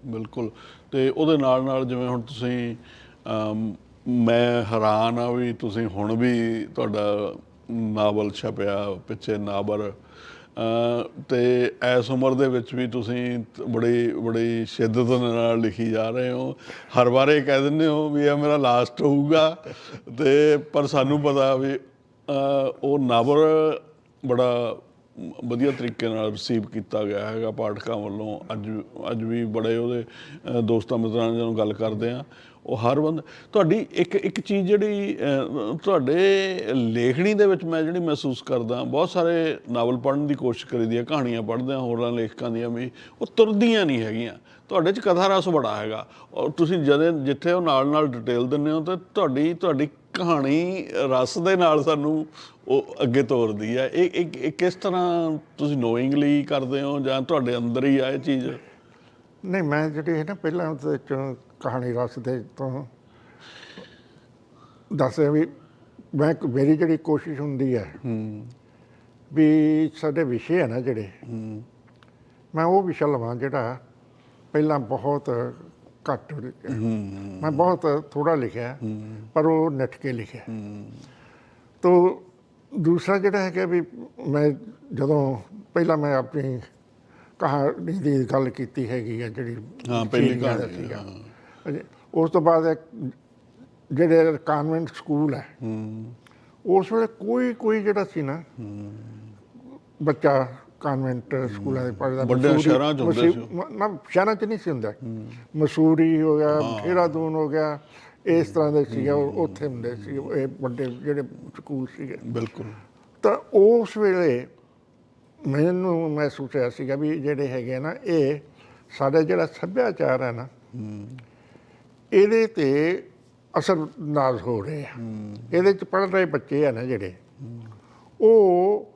ਬਿਲਕੁਲ। ਤੇ ਉਹਦੇ ਨਾਲ ਨਾਲ ਜਿਵੇਂ ਹੁਣ ਤੁਸੀਂ ਮੈਂ ਹੈਰਾਨ ਆ ਵੀ ਤੁਸੀਂ ਹੁਣ ਵੀ ਤੁਹਾਡਾ ਨਾਵਲ ਛਪਿਆ ਪਿੱਛੇ ਨਾਬਰ ਅ, ਤੇ ਇਸ ਉਮਰ ਦੇ ਵਿੱਚ ਵੀ ਤੁਸੀਂ ਬੜੀ ਬੜੀ ਸ਼ਿੱਦਤ ਨਾਲ ਲਿਖੀ ਜਾ ਰਹੇ ਹੋ। ਹਰ ਵਾਰ ਇਹ ਕਹਿ ਦਿੰਦੇ ਹੋ ਵੀ ਇਹ ਮੇਰਾ ਲਾਸਟ ਹੋਊਗਾ। ਤੇ ਪਰ ਸਾਨੂੰ ਪਤਾ ਵੀ ਉਹ ਨਾਵਲ ਬੜਾ ਵਧੀਆ ਤਰੀਕੇ ਨਾਲ ਰਿਸੀਵ ਕੀਤਾ ਗਿਆ ਹੈਗਾ ਪਾਠਕਾਂ ਵੱਲੋਂ। ਅੱਜ ਅੱਜ ਵੀ ਬੜੇ ਉਹਦੇ ਦੋਸਤਾਂ ਮਿੱਤਰਾਂ ਨਾਲ ਗੱਲ ਕਰਦੇ ਆ। ਉਹ ਹਰ ਬੰਦ, ਤੁਹਾਡੀ ਇੱਕ ਇੱਕ ਚੀਜ਼ ਜਿਹੜੀ ਤੁਹਾਡੇ ਲੇਖਣੀ ਦੇ ਵਿੱਚ ਮੈਂ ਜਿਹੜੀ ਮਹਿਸੂਸ ਕਰਦਾ, ਬਹੁਤ ਸਾਰੇ ਨਾਵਲ ਪੜ੍ਹਨ ਦੀ ਕੋਸ਼ਿਸ਼ ਕਰੀਦੀ ਹੈ ਕਹਾਣੀਆਂ ਪੜ੍ਹਦੇ ਆ ਹੋਰਾਂ ਲੇਖਕਾਂ ਦੀਆਂ ਵੀ, ਉਹ ਤੁਰਦੀਆਂ ਨਹੀਂ ਹੈਗੀਆਂ। ਤੁਹਾਡੇ 'ਚ ਕਥਾ ਰਸ ਬੜਾ ਹੈਗਾ। ਔਰ ਤੁਸੀਂ ਜਦੋਂ ਜਿੱਥੇ ਉਹ ਨਾਲ ਨਾਲ ਡਿਟੇਲ ਦਿੰਦੇ ਹੋ ਤਾਂ ਤੁਹਾਡੀ ਤੁਹਾਡੀ ਕਹਾਣੀ ਰਸ ਦੇ ਨਾਲ ਸਾਨੂੰ ਉਹ ਅੱਗੇ ਤੋਰਦੀ ਹੈ। ਇਹ ਇਹ ਕਿਸ ਤਰ੍ਹਾਂ ਤੁਸੀਂ ਨੋਇੰਗਲੀ ਕਰਦੇ ਹੋ ਜਾਂ ਤੁਹਾਡੇ ਅੰਦਰ ਹੀ ਆ ਇਹ ਚੀਜ਼? ਨਹੀਂ ਮੈਂ ਜਿਹੜੀ ਹੈ ਨਾ ਪਹਿਲਾਂ ਕਹਾਣੀ ਰਸ ਦੇ ਤੋਂ ਦੱਸਿਆ ਵੀ ਮੈਂ ਮੇਰੀ ਜਿਹੜੀ ਕੋਸ਼ਿਸ਼ ਹੁੰਦੀ ਹੈ ਵੀ ਸਾਡੇ ਵਿਸ਼ੇ ਹੈ ਨਾ ਜਿਹੜੇ ਮੈਂ ਉਹ ਵਿਸ਼ਾ ਲਵਾਂ ਜਿਹੜਾ ਪਹਿਲਾਂ ਬਹੁਤ ਘੱਟ ਮੈਂ ਬਹੁਤ ਥੋੜਾ ਲਿਖਿਆ ਪਰ ਉਹ ਨੱਠ ਕੇ ਲਿਖਿਆ ਤੋ ਦੂਸਰਾ ਜਿਹੜਾ ਹੈਗਾ ਵੀ ਮੈਂ ਜਦੋਂ ਪਹਿਲਾਂ ਮੈਂ ਆਪਣੀ ਕਹਾਣੀ ਦੀ ਗੱਲ ਕੀਤੀ ਹੈਗੀ ਆ ਜਿਹੜੀ ਹਾਂ, ਪਹਿਲੀ ਕਹਾਣੀ, ਸੀਗਾ। ਅਜੇ ਉਸ ਤੋਂ ਬਾਅਦ ਇੱਕ ਜਿਹੜੇ ਕਾਨਵੈਂਟ ਸਕੂਲ ਹੈ ਉਸ ਵੇਲੇ ਕੋਈ ਕੋਈ ਜਿਹੜਾ ਸੀ ਨਾ ਬੱਚਾ ਕਾਨਵੈਂਟ ਸਕੂਲਾਂ ਦੇ ਪੜ੍ਹਦਾ ਵੱਡੇ ਸ਼ਹਿਰਾਂ 'ਚ ਹੁੰਦੇ ਮ- ਨਾ ਸ਼ਹਿਰਾਂ 'ਚ ਨਹੀਂ ਸੀ ਹੁੰਦਾ। ਮਸੂਰੀ ਹੋ ਗਿਆ ਦੇਹਰਾਦੂਨ ਹੋ ਗਿਆ ਇਸ ਤਰ੍ਹਾਂ ਦੇ ਉਹ ਉੱਥੇ ਹੁੰਦੇ ਸੀ ਇਹ ਵੱਡੇ ਜਿਹੜੇ ਸਕੂਲ ਸੀਗੇ। ਬਿਲਕੁਲ। ਤਾਂ ਉਸ ਵੇਲੇ ਮੈਨੂੰ ਮਹਿਸੂਸ ਹੋਇਆ ਸੀਗਾ ਵੀ ਜਿਹੜੇ ਹੈਗੇ ਨਾ ਇਹ ਸਾਡਾ ਜਿਹੜਾ ਸੱਭਿਆਚਾਰ ਹੈ ਨਾ ਇਹਦੇ ਤੇ ਅਸਰ ਨਾਜ਼ ਹੋ ਰਹੇ ਆ। ਇਹਦੇ ਚ ਪੜ੍ਹ ਰਹੇ ਬੱਚੇ ਆ ਨਾ ਜਿਹੜੇ ਉਹ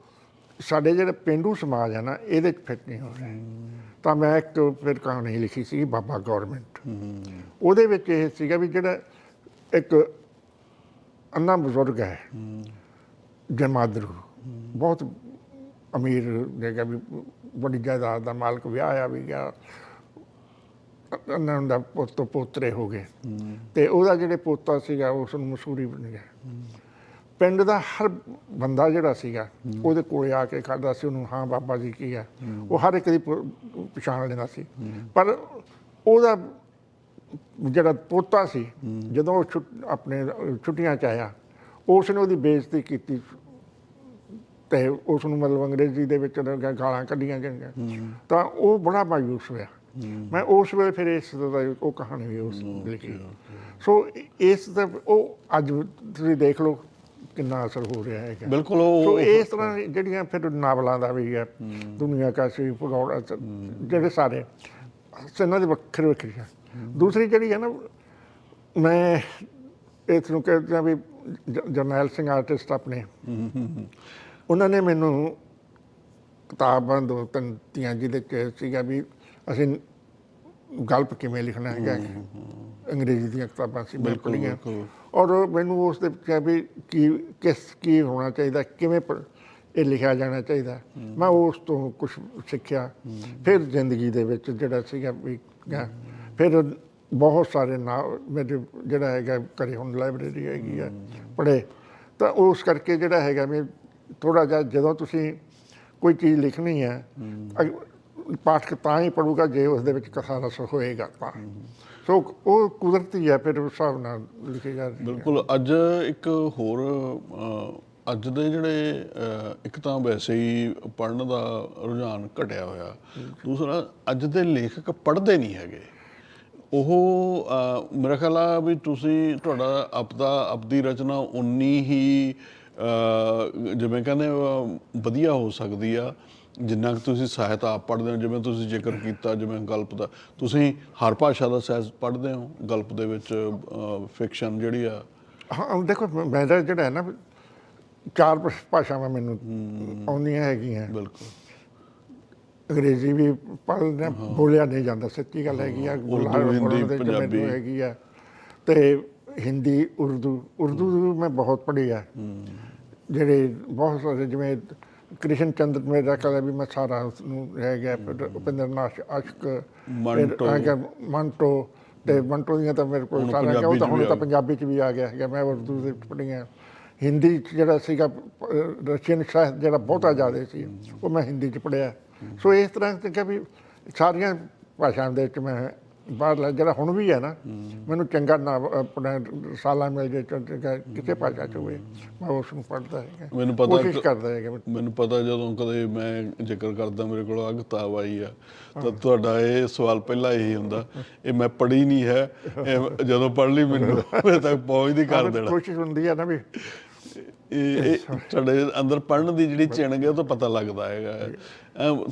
ਸਾਡੇ ਜਿਹੜੇ ਪਿੰਡੂ ਸਮਾਜ ਹੈ ਨਾ, ਇਹਦੇ ਚ ਫਿੱਟ ਨਹੀਂ ਹੋ ਰਿਹਾ। ਤਾਂ ਮੈਂ ਇੱਕ ਫਿਰ ਕਹਾਣੀ ਲਿਖੀ ਸੀ ਬਾਬਾ ਗਵਰਨਮੈਂਟ ਉਹਦੇ ਵਿੱਚ ਇਹ ਸੀਗਾ ਵੀ ਜਿਹੜਾ ਇੱਕ ਅੰਨਾ ਬਜ਼ੁਰਗ ਹੈ, ਜਮਾਦਰੂ। ਬਹੁਤ ਅਮੀਰ ਜਗ੍ਹਾ ਵੀ, ਵੱਡੀ ਜਾਇਦਾਦ ਦਾ ਮਾਲਕ ਵਿਆਹ ਵਿਆਹਿਆ ਵੀ ਗਿਆ। ਉਹਨਾਂ ਦਾ ਪੁੱਤ ਪੋਤਰੇ ਹੋ ਗਏ। ਤੇ ਉਹਦਾ ਜਿਹੜੇ ਪੋਤਾ ਸੀਗਾ ਉਸ ਨੂੰ ਮਸੂਰੀ ਬਣ ਗਿਆ। ਪਿੰਡ ਦਾ ਹਰ ਬੰਦਾ ਜਿਹੜਾ ਸੀਗਾ ਉਹਦੇ ਕੋਲੇ ਆ ਕੇ ਖੜਦਾ ਸੀ ਉਹਨੂੰ ਹਾਂ ਬਾਬਾ ਜੀ ਕੀ ਆ ਉਹ ਹਰ ਇੱਕ ਦੀ ਪਛਾਣ ਲੈਂਦਾ ਸੀ। ਪਰ ਉਹਦਾ ਜਿਹੜਾ ਪੋਤਾ ਸੀ ਜਦੋਂ ਉਹ ਆਪਣੇ ਛੁੱਟੀਆਂ ਚ ਆਇਆ ਉਸ ਨੇ ਉਹਦੀ ਬੇਇੱਜ਼ਤੀ ਕੀਤੀ ਤੇ ਉਸ ਨੂੰ ਮਤਲਬ ਅੰਗਰੇਜ਼ੀ ਦੇ ਵਿੱਚ ਗਾਲਾਂ ਕੱਢੀਆਂ ਗਈਆਂ। ਤਾਂ ਉਹ ਬੜਾ ਮਾਯੂਸ ਹੋਇਆ। ਮੈਂ ਉਸ ਵੇਲੇ ਫਿਰ ਇਸ ਦਾ ਉਹ ਕਹਾਣੀ ਵੀ ਉਸ ਲਿਖੀ। ਸੋ ਇਸ ਦਾ ਉਹ ਅੱਜ ਤੁਸੀਂ ਦੇਖ ਲਓ ਕਿੰਨਾ ਅਸਰ ਹੋ ਰਿਹਾ ਹੈਗਾ। ਬਿਲਕੁਲ ਉਹ ਇਸ ਤਰ੍ਹਾਂ ਜਿਹੜੀਆਂ ਫਿਰ ਨਾਵਲਾਂ ਦਾ ਵੀ ਹੈ ਦੁਨੀਆ ਕਾ ਸੀ ਭਗੌੜਾ ਜਿਹੜੇ ਸਾਰੇ ਇਹਨਾਂ ਦੇ ਵੱਖਰੇ ਵੱਖਰੇ ਹੈ ਦੂਸਰੀ ਜਿਹੜੀ ਹੈ ਨਾ ਮੈਂ ਇਸ ਨੂੰ ਕਹਿੰਦਾ ਵੀ ਜਰਨੈਲ ਸਿੰਘ ਆਰਟਿਸਟ ਆਪਣੇ। ਉਹਨਾਂ ਨੇ ਮੈਨੂੰ ਕਿਤਾਬਾਂ ਦੋ ਤਿੰਨ ਤੀਆਂ ਜਿਹਦੇ ਚ ਸੀਗਾ ਵੀ ਅਸੀਂ ਗਲਪ ਕਿਵੇਂ ਲਿਖਣਾ ਹੈਗਾ। ਅੰਗਰੇਜ਼ੀ ਦੀਆਂ ਕਿਤਾਬਾਂ ਸੀ ਬਿਲਕੁਲ। ਔਰ ਮੈਨੂੰ ਉਸ ਦੇ ਵਿੱਚ ਵੀ ਕੀ, ਕਿਸ, ਕੀ ਹੋਣਾ ਚਾਹੀਦਾ, ਕਿਵੇਂ ਪ- ਇਹ ਲਿਖਿਆ ਜਾਣਾ ਚਾਹੀਦਾ। ਮੈਂ ਉਸ ਤੋਂ ਕੁਝ ਸਿੱਖਿਆ। ਫਿਰ ਜ਼ਿੰਦਗੀ ਦੇ ਵਿੱਚ ਜਿਹੜਾ ਸੀਗਾ ਵੀ ਫਿਰ ਬਹੁਤ ਸਾਰੇ ਨਾਲ ਮੇਰੇ ਜਿਹੜਾ ਹੈਗਾ ਘਰੇ ਹੁਣ ਲਾਇਬ੍ਰੇਰੀ ਹੈਗੀ ਹੈ ਪੜ੍ਹੇ। ਤਾਂ ਉਸ ਕਰਕੇ ਜਿਹੜਾ ਹੈਗਾ ਵੀ ਥੋੜਾ ਜਿਹਾ ਜਦੋਂ ਤੁਸੀਂ ਕੋਈ ਚੀਜ਼ ਲਿਖਣੀ ਹੈ ਪਾਠਕ ਤਾਂ ਹੀ ਪੜੂਗਾ ਜੇ ਉਸ ਦੇ ਵਿੱਚ ਕਥਾ ਰਸ ਹੋਏਗਾ ਤਾਂ। ਸੋ ਉਹ ਕੁਦਰਤੀ ਹੈ ਫਿਰ ਉਸ ਹਿਸਾਬ ਨਾਲ ਲਿਖੀ ਜਾ ਰਹੀ ਬਿਲਕੁਲ ਅੱਜ ਇੱਕ ਹੋਰ ਅੱਜ ਦੇ ਜਿਹੜੇ ਇੱਕ ਤਾਂ ਵੈਸੇ ਹੀ ਪੜਨ ਦਾ ਰੁਝਾਨ ਘਟਿਆ ਹੋਇਆ। ਦੂਸਰਾ ਅੱਜ ਦੇ ਲੇਖਕ ਪੜ੍ਹਦੇ ਨਹੀਂ ਹੈਗੇ। ਉਹ ਮੇਰਾ ਖਿਆਲ ਆ ਵੀ ਤੁਸੀਂ ਤੁਹਾਡਾ ਆਪਦਾ ਆਪਦੀ ਰਚਨਾ ਉਨੀ ਹੀ ਜਿਵੇਂ ਕਹਿੰਦੇ ਵਧੀਆ ਹੋ ਸਕਦੀ ਆ। ਜਿੰਨਾ ਕਿ ਤੁਸੀਂ ਸਾਹਿਤ ਆਪ ਪੜ੍ਹਦੇ ਹੋ ਜਿਵੇਂ ਤੁਸੀਂ ਜ਼ਿਕਰ ਕੀਤਾ ਜਿਵੇਂ ਗਲਪ ਦਾ ਤੁਸੀਂ ਹਰ ਭਾਸ਼ਾ ਦਾ ਸਾਹਿਤ ਪੜ੍ਹਦੇ ਹੋ? ਗਲਪ ਦੇ ਵਿੱਚ ਫਿਕਸ਼ਨ ਜਿਹੜੀ ਆ? ਹਾਂ ਦੇਖੋ ਮੇਰਾ ਜਿਹੜਾ ਹੈ ਨਾ ਚਾਰ ਭਾਸ਼- ਭਾਸ਼ਾਵਾਂ ਮੈਨੂੰ ਆਉਂਦੀਆਂ ਹੈਗੀਆਂ। ਬਿਲਕੁਲ। ਅੰਗਰੇਜ਼ੀ ਵੀ ਪੜ੍ਹਨਾ ਬੋਲਿਆ ਨਹੀਂ ਜਾਂਦਾ ਸੱਚੀ ਗੱਲ ਹੈਗੀ ਆ ਹਿੰਦੀ, ਪੰਜਾਬੀ। ਹੈਗੀ ਆ। ਤੇ ਹਿੰਦੀ ਉਰਦੂ ਉਰਦੂ ਮੈਂ ਬਹੁਤ ਪੜ੍ਹੀ ਆ। ਜਿਹੜੇ ਬਹੁਤ ਸਾਰੇ ਜਿਵੇਂ ਕ੍ਰਿਸ਼ਨ ਚੰਦਰ ਮੇਰਾ ਕਹਿੰਦਾ ਵੀ ਮੈਂ ਸਾਰਾ ਉਸ ਨੂੰ ਰਹਿ ਗਿਆ ਫਿਰ ਉਪਿੰਦਰ ਨਾਥ ਅਸ਼ਕ ਮੰਟੋ। ਮੰਟੋ ਤੇ ਮੰਟੋ ਦੀਆਂ ਤਾਂ ਮੇਰੇ ਕੋਲ ਸਾਰਾ ਉਹ ਪੰਜਾਬੀ ਤਾਂ ਹੁਣ ਤਾਂ। ਪੰਜਾਬੀ ਚ ਵੀ ਆ ਗਿਆ ਹੈਗਾ ਮੈਂ ਉਰਦੂ ਦੇ ਵਿੱਚ ਪੜ੍ਹੀਆਂ ਹਿੰਦੀ 'ਚ ਜਿਹੜਾ ਸੀਗਾ ਰਸ਼ੀਅਨ ਸਾਹਿਤ ਜਿਹੜਾ ਬਹੁਤਾ ਜ਼ਿਆਦਾ ਸੀ ਉਹ ਮੈਂ ਹਿੰਦੀ 'ਚ ਪੜ੍ਹਿਆ। ਸੋ ਇਸ ਤਰ੍ਹਾਂ ਕਿ ਵੀ ਸਾਰੀਆਂ ਭਾਸ਼ਾਵਾਂ ਦੇ ਵਿੱਚ ਮੈਂ ਬਾਹਰ ਜਿਹੜਾ ਹੁਣ ਵੀ ਹੈ ਨਾ। ਮੈਨੂੰ ਚੰਗਾ ਨਾ ਆਪਣਾ ਸਾਲਾ ਮਿਲ ਜੇ ਕਿਸੇ ਭਾਸ਼ਾ 'ਚ ਹੋਵੇ ਮੈਂ ਉਸ ਨੂੰ ਪੜ੍ਹਦਾ ਹੈਗਾ। ਮੈਨੂੰ ਪਤਾ ਕੋਸ਼ਿਸ਼ ਕਰਦਾ ਹੈਗਾ। ਮੈਨੂੰ ਪਤਾ ਜਦੋਂ ਕਦੇ ਮੈਂ ਜ਼ਿਕਰ ਕਰਦਾ ਮੇਰੇ ਕੋਲ ਆਹ ਕਿਤਾਬ ਆਈ ਆ ਤਾਂ ਤੁਹਾਡਾ ਇਹ ਸਵਾਲ ਪਹਿਲਾਂ ਇਹੀ ਹੁੰਦਾ ਇਹ ਮੈਂ ਪੜ੍ਹੀ ਨਹੀਂ ਹੈ ਜਦੋਂ ਪੜ੍ਹ ਲਈ ਮੈਨੂੰ ਮੇਰੇ ਤੱਕ ਪਹੁੰਚਦੀ ਕਰ ਦੇਣਾ। ਕੋਸ਼ਿਸ਼ ਹੁੰਦੀ ਹੈ ਨਾ ਵੀ। ਇਹ ਤੁਹਾਡੇ ਅੰਦਰ ਪੜ੍ਹਨ ਦੀ ਜਿਹੜੀ ਚਿਣਗ ਹੈ ਉਹ ਤੋਂ ਪਤਾ ਲੱਗਦਾ ਹੈਗਾ।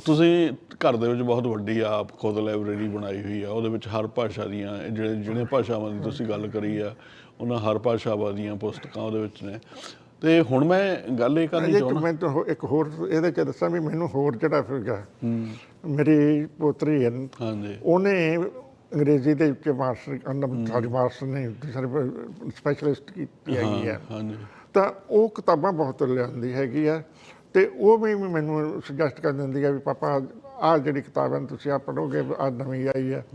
ਤੁਸੀਂ ਘਰ ਦੇ ਵਿੱਚ ਬਹੁਤ ਵੱਡੀ ਆਪ ਖੁਦ ਲਾਇਬ੍ਰੇਰੀ ਬਣਾਈ ਹੋਈ ਆ ਉਹਦੇ ਵਿੱਚ ਹਰ ਭਾਸ਼ਾ ਦੀਆਂ ਜਿਹੜੇ ਜਿਹੜੇ ਭਾਸ਼ਾਵਾਂ ਦੀ ਤੁਸੀਂ ਗੱਲ ਕਰੀ ਆ ਉਹਨਾਂ ਹਰ ਭਾਸ਼ਾਵਾਂ ਦੀਆਂ ਪੁਸਤਕਾਂ ਉਹਦੇ ਵਿੱਚ ਨੇ। ਤੇ ਹੁਣ ਮੈਂ ਗੱਲ ਇਹ ਕਰਨੀ ਚਾਹੁੰਦਾ ਮੈਂ ਤਾਂ ਇੱਕ ਹੋਰ ਇਹਦੇ ਚ ਦੱਸਾਂ ਵੀ ਮੈਨੂੰ ਹੋਰ ਜਿਹੜਾ ਫਿਰਗਾ ਮੇਰੀ ਪੋਤਰੀ ਹੈ ਹਾਂਜੀ। ਉਹਨੇ ਅੰਗਰੇਜ਼ੀ ਦੇ ਵਿੱਚ ਮਾਸਟਰ ਅੰਦਰ ਸਾਡੀ ਮਾਸਟਰ ਨੇ ਸਾਰੇ ਸਪੈਸ਼ਲਿਸਟ ਕੀਤੀ ਹੈਗੀ ਹੈ ਹਾਂਜੀ। ਤਾਂ ਉਹ ਕਿਤਾਬਾਂ ਬਹੁਤ ਲਿਆਂਦੀ ਹੈਗੀ ਆ। ਤੇ ਉਹ ਵੀ ਮੈਨੂੰ ਸੁਜੈਸਟ ਕਰ ਦਿੰਦੀ ਹੈ ਵੀ ਪਾਪਾ ਆਹ ਜਿਹੜੀ ਕਿਤਾਬ ਹੈ ਤੁਸੀਂ ਆ ਪੜੋਗੇ ਆ ਨਵੀਂ ਆਈ ਹੈ।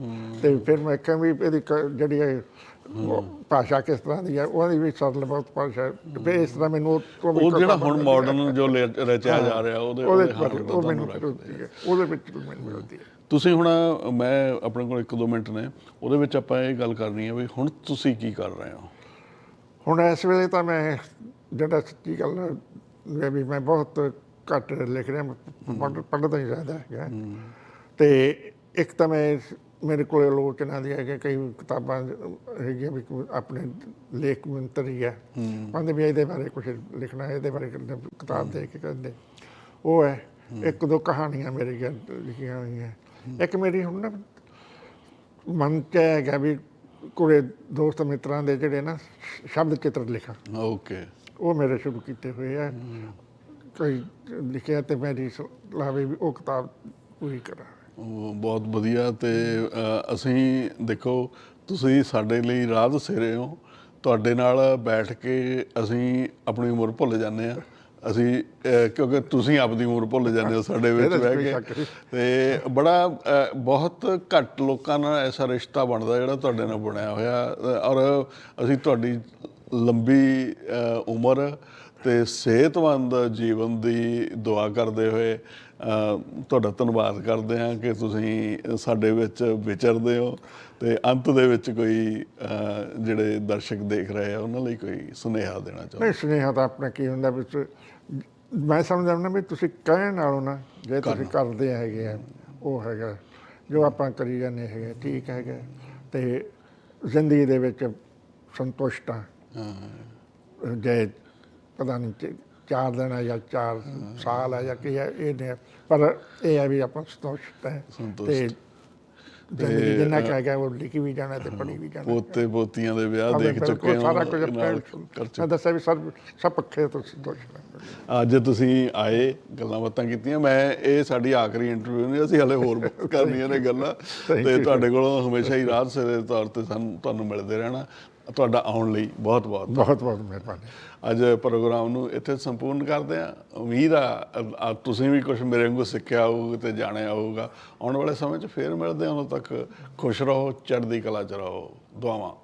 ਤੇ ਫਿਰ ਮੈਂ ਕਿਹਾ ਵੀ ਇਹਦੀ ਕ- ਜਿਹੜੀ ਹੈ। ਭਾਸ਼ਾ ਕਿਸ ਤਰ੍ਹਾਂ ਦੀ ਹੈ ਉਹਦੀ ਵੀ ਸਰਲ ਬਹੁਤ ਭਾਸ਼ਾ ਹੈ। ਤੇ ਇਸ ਤਰ੍ਹਾਂ ਮੈਨੂੰ ਉਹ ਤੋਂ ਵੀ ਉਹ ਜਿਹੜਾ ਹੁਣ ਮਾਡਰਨ ਜੋ ਰਚਿਆ ਜਾ ਰਿਹਾ ਉਹਦੇ ਉਹ ਮੈਨੂੰ ਮਿਲਦੀ ਹੈ ਉਹਦੇ ਵਿੱਚ ਮੈਨੂੰ ਮਿਲਦੀ ਹੈ ਤੁਸੀਂ ਹੁਣ ਮੈਂ ਆਪਣੇ ਕੋਲ 1-2 ਮਿੰਟ ਨੇ ਉਹਦੇ ਵਿੱਚ ਆਪਾਂ ਇਹ ਗੱਲ ਕਰਨੀ ਹੈ ਵੀ ਹੁਣ ਤੁਸੀਂ ਕੀ ਕਰ ਰਹੇ ਹੋ? ਹੁਣ ਇਸ ਵੇਲੇ ਤਾਂ ਮੈਂ ਜਿਹੜਾ ਸੱਚੀ ਗੱਲ ਹੈ ਵੀ ਮੈਂ ਬਹੁਤ ਘੱਟ ਲਿਖ ਰਿਹਾ ਪੜ੍ਹ- ਪੜ੍ਹਦਾ ਹੀ ਜ਼ਿਆਦਾ ਹੈਗਾ। ਤੇ ਇੱਕ ਤਾਂ ਮੈਂ ਮੇਰੇ ਕੋਲ ਆਲੋਚਨਾ ਦੀ ਹੈ ਕਿ ਕਈ ਕਿਤਾਬਾਂ ਹੈਗੀਆਂ ਵੀ ਆਪਣੇ ਲੇਖ ਮੰਤਰੀ ਹੈ ਕਹਿੰਦੇ ਵੀ ਇਹਦੇ ਬਾਰੇ ਕੁਝ ਲਿਖਣਾ ਹੈ ਇਹਦੇ ਬਾਰੇ ਕਿਤਾਬ ਦੇ ਕੇ ਕਹਿੰਦੇ। ਉਹ ਹੈ ਇੱਕ ਦੋ ਕਹਾਣੀਆਂ ਮੇਰੀਆਂ ਲਿਖੀਆਂ ਹੋਈਆਂ। ਇੱਕ ਮੇਰੀ ਹੁਣ ਨਾ ਮਨ ਚ ਹੈਗਾ ਵੀ ਕੋਲੇ ਦੋਸਤ ਮਿੱਤਰਾਂ ਦੇ ਜਿਹੜੇ ਨਾ ਸ਼ਬਦ ਚਿੱਤਰ ਲਿਖਾਂ। ਓਕੇ। ਉਹ ਮੇਰੇ ਸ਼ੁਰੂ ਕੀਤੇ ਹੋਏ ਆ। ਕਈ ਲਿਖਿਆ ਤੇ ਮੇਰੀ ਸਲਾਹ ਵੀ ਉਹ ਕਿਤਾਬ ਪੂਰੀ ਕਰਾਂ। ਉਹ ਬਹੁਤ ਵਧੀਆ ਤੇ ਅਸੀਂ ਦੇਖੋ ਤੁਸੀਂ ਸਾਡੇ ਲਈ ਰਾਹ ਦੱਸੇ ਰਹੇ ਹੋ। ਤੁਹਾਡੇ ਨਾਲ ਬੈਠ ਕੇ ਅਸੀਂ ਆਪਣੀ ਉਮਰ ਭੁੱਲ ਜਾਂਦੇ ਆ ਅਸੀਂ ਕਿਉਂਕਿ ਤੁਸੀਂ ਆਪਦੀ ਉਮਰ ਭੁੱਲ ਜਾਂਦੇ ਹੋ ਸਾਡੇ ਵਿੱਚ ਕੋਈ ਕੇ। ਤੇ ਬੜਾ ਬਹੁਤ ਘੱਟ ਲੋਕਾਂ ਨਾਲ ਐਸਾ ਰਿਸ਼ਤਾ ਬਣਦਾ ਜਿਹੜਾ ਤੁਹਾਡੇ ਨਾਲ ਬਣਿਆ ਹੋਇਆ। ਔਰ ਅਸੀਂ ਤੁਹਾਡੀ ਲੰਬੀ ਉਮਰ ਤੇ ਸਿਹਤਮੰਦ ਜੀਵਨ ਦੀ ਦੁਆ ਕਰਦੇ ਹੋਏ ਤੁਹਾਡਾ ਧੰਨਵਾਦ ਕਰਦੇ ਹਾਂ ਕਿ ਤੁਸੀਂ ਸਾਡੇ ਵਿੱਚ ਵਿਚਰਦੇ ਹੋ ਤੇ ਅੰਤ ਦੇ ਵਿੱਚ ਕੋਈ ਜਿਹੜੇ ਦਰਸ਼ਕ ਦੇਖ ਰਹੇ ਆ ਉਹਨਾਂ ਲਈ ਕੋਈ ਸੁਨੇਹਾ ਦੇਣਾ ਚਾਹੋ ਨਹੀਂ ਸੁਨੇਹਾ ਤਾਂ ਆਪਣਾ ਕੀ ਹੁੰਦਾ ਵੀ ਮੈਂ ਸਮਝਦਾ ਨਾ ਵੀ ਤੁਸੀਂ ਕਹਿਣ ਨਾਲੋਂ ਨਾ ਜੇ ਤੁਸੀਂ ਕਰਦੇ ਹੈਗੇ ਆ ਉਹ ਹੈਗਾ ਜੋ ਆਪਾਂ ਕਰੀ ਜਾਂਦੇ ਹੈਗੇ ਠੀਕ ਹੈਗਾ ਤੇ ਜ਼ਿੰਦਗੀ ਦੇ ਵਿੱਚ ਸੰਤੁਸ਼ਟ ਹਾਂ ਜੇ ਪਤਾ ਨਹੀਂ ਚਾਰ ਦਿਨ ਹੈ ਜਾਂ ਚਾਰ ਸਾਲ ਹੈ ਜਾਂ ਕੀ ਹੈ ਇਹ ਨਹੀਂ। ਪਰ ਇਹ ਹੈ ਵੀ ਆਪਾਂ ਸੰਤੁਸ਼ਟ ਹੈ। ਤੇ ਜ਼ਿੰਦਗੀ ਜਿੰਨਾ ਕੁ ਹੈਗਾ ਉਹ ਲਿਖੀ ਵੀ ਜਾਣਾ ਤੇ ਪੜ੍ਹੀ ਵੀ ਜਾਣਾ ਪੋਤੇ ਪੋਤੀਆਂ ਦੇ ਵਿਆਹ ਦੇਖ ਚੁੱਕੇ ਹੋ ਸਾਰਾ ਕੁਝ ਮੈਂ ਦੱਸਿਆ ਵੀ ਸਭ ਸਭ ਪੱਖੇ ਤੋਂ ਸੰਤੁਸ਼ਟ ਹਾਂ ਅੱਜ ਤੁਸੀਂ ਆਏ ਗੱਲਾਂ ਬਾਤਾਂ ਕੀਤੀਆਂ ਮੈਂ ਇਹ ਸਾਡੀ ਆਖਰੀ ਇੰਟਰਵਿਊ ਨਹੀਂ ਅਸੀਂ ਹਲੇ ਹੋਰ ਕਰਨੀਆਂ ਨੇ ਗੱਲਾਂ ਤੇ. ਤੁਹਾਡੇ ਕੋਲੋਂ ਹਮੇਸ਼ਾ ਹੀ ਰਾਤ ਸਿਰੇ ਤੌਰ ਤੇ ਸਾਨੂੰ ਤੁਹਾਨੂੰ ਮਿਲਦੇ ਰਹਿਣਾ ਤੁਹਾਡਾ ਆਉਣ ਲਈ ਬਹੁਤ ਬਹੁਤ ਬਹੁਤ ਬਹੁਤ ਮਿਹਰਬਾਨੀ। ਅੱਜ ਪ੍ਰੋਗਰਾਮ ਨੂੰ ਇੱਥੇ ਸੰਪੂਰਨ ਕਰਦੇ ਉਮੀਦ ਆ ਅ- ਆ ਤੁਸੀਂ ਵੀ ਕੁਝ ਮੇਰੇ ਵਾਂਗੂ ਸਿੱਖਿਆ ਹੋਊਗਾ ਤੇ ਜਾਣਿਆ ਹੋਊਗਾ। ਆਉਣ ਵਾਲੇ ਸਮੇਂ 'ਚ ਫੇਰ ਮਿਲਦੇ ਹਾਂ। ਉਦੋਂ ਤੱਕ ਖੁਸ਼ ਰਹੋ ਚੜ੍ਹਦੀ ਕਲਾ 'ਚ ਰਹੋ। ਦੁਆਵਾਂ।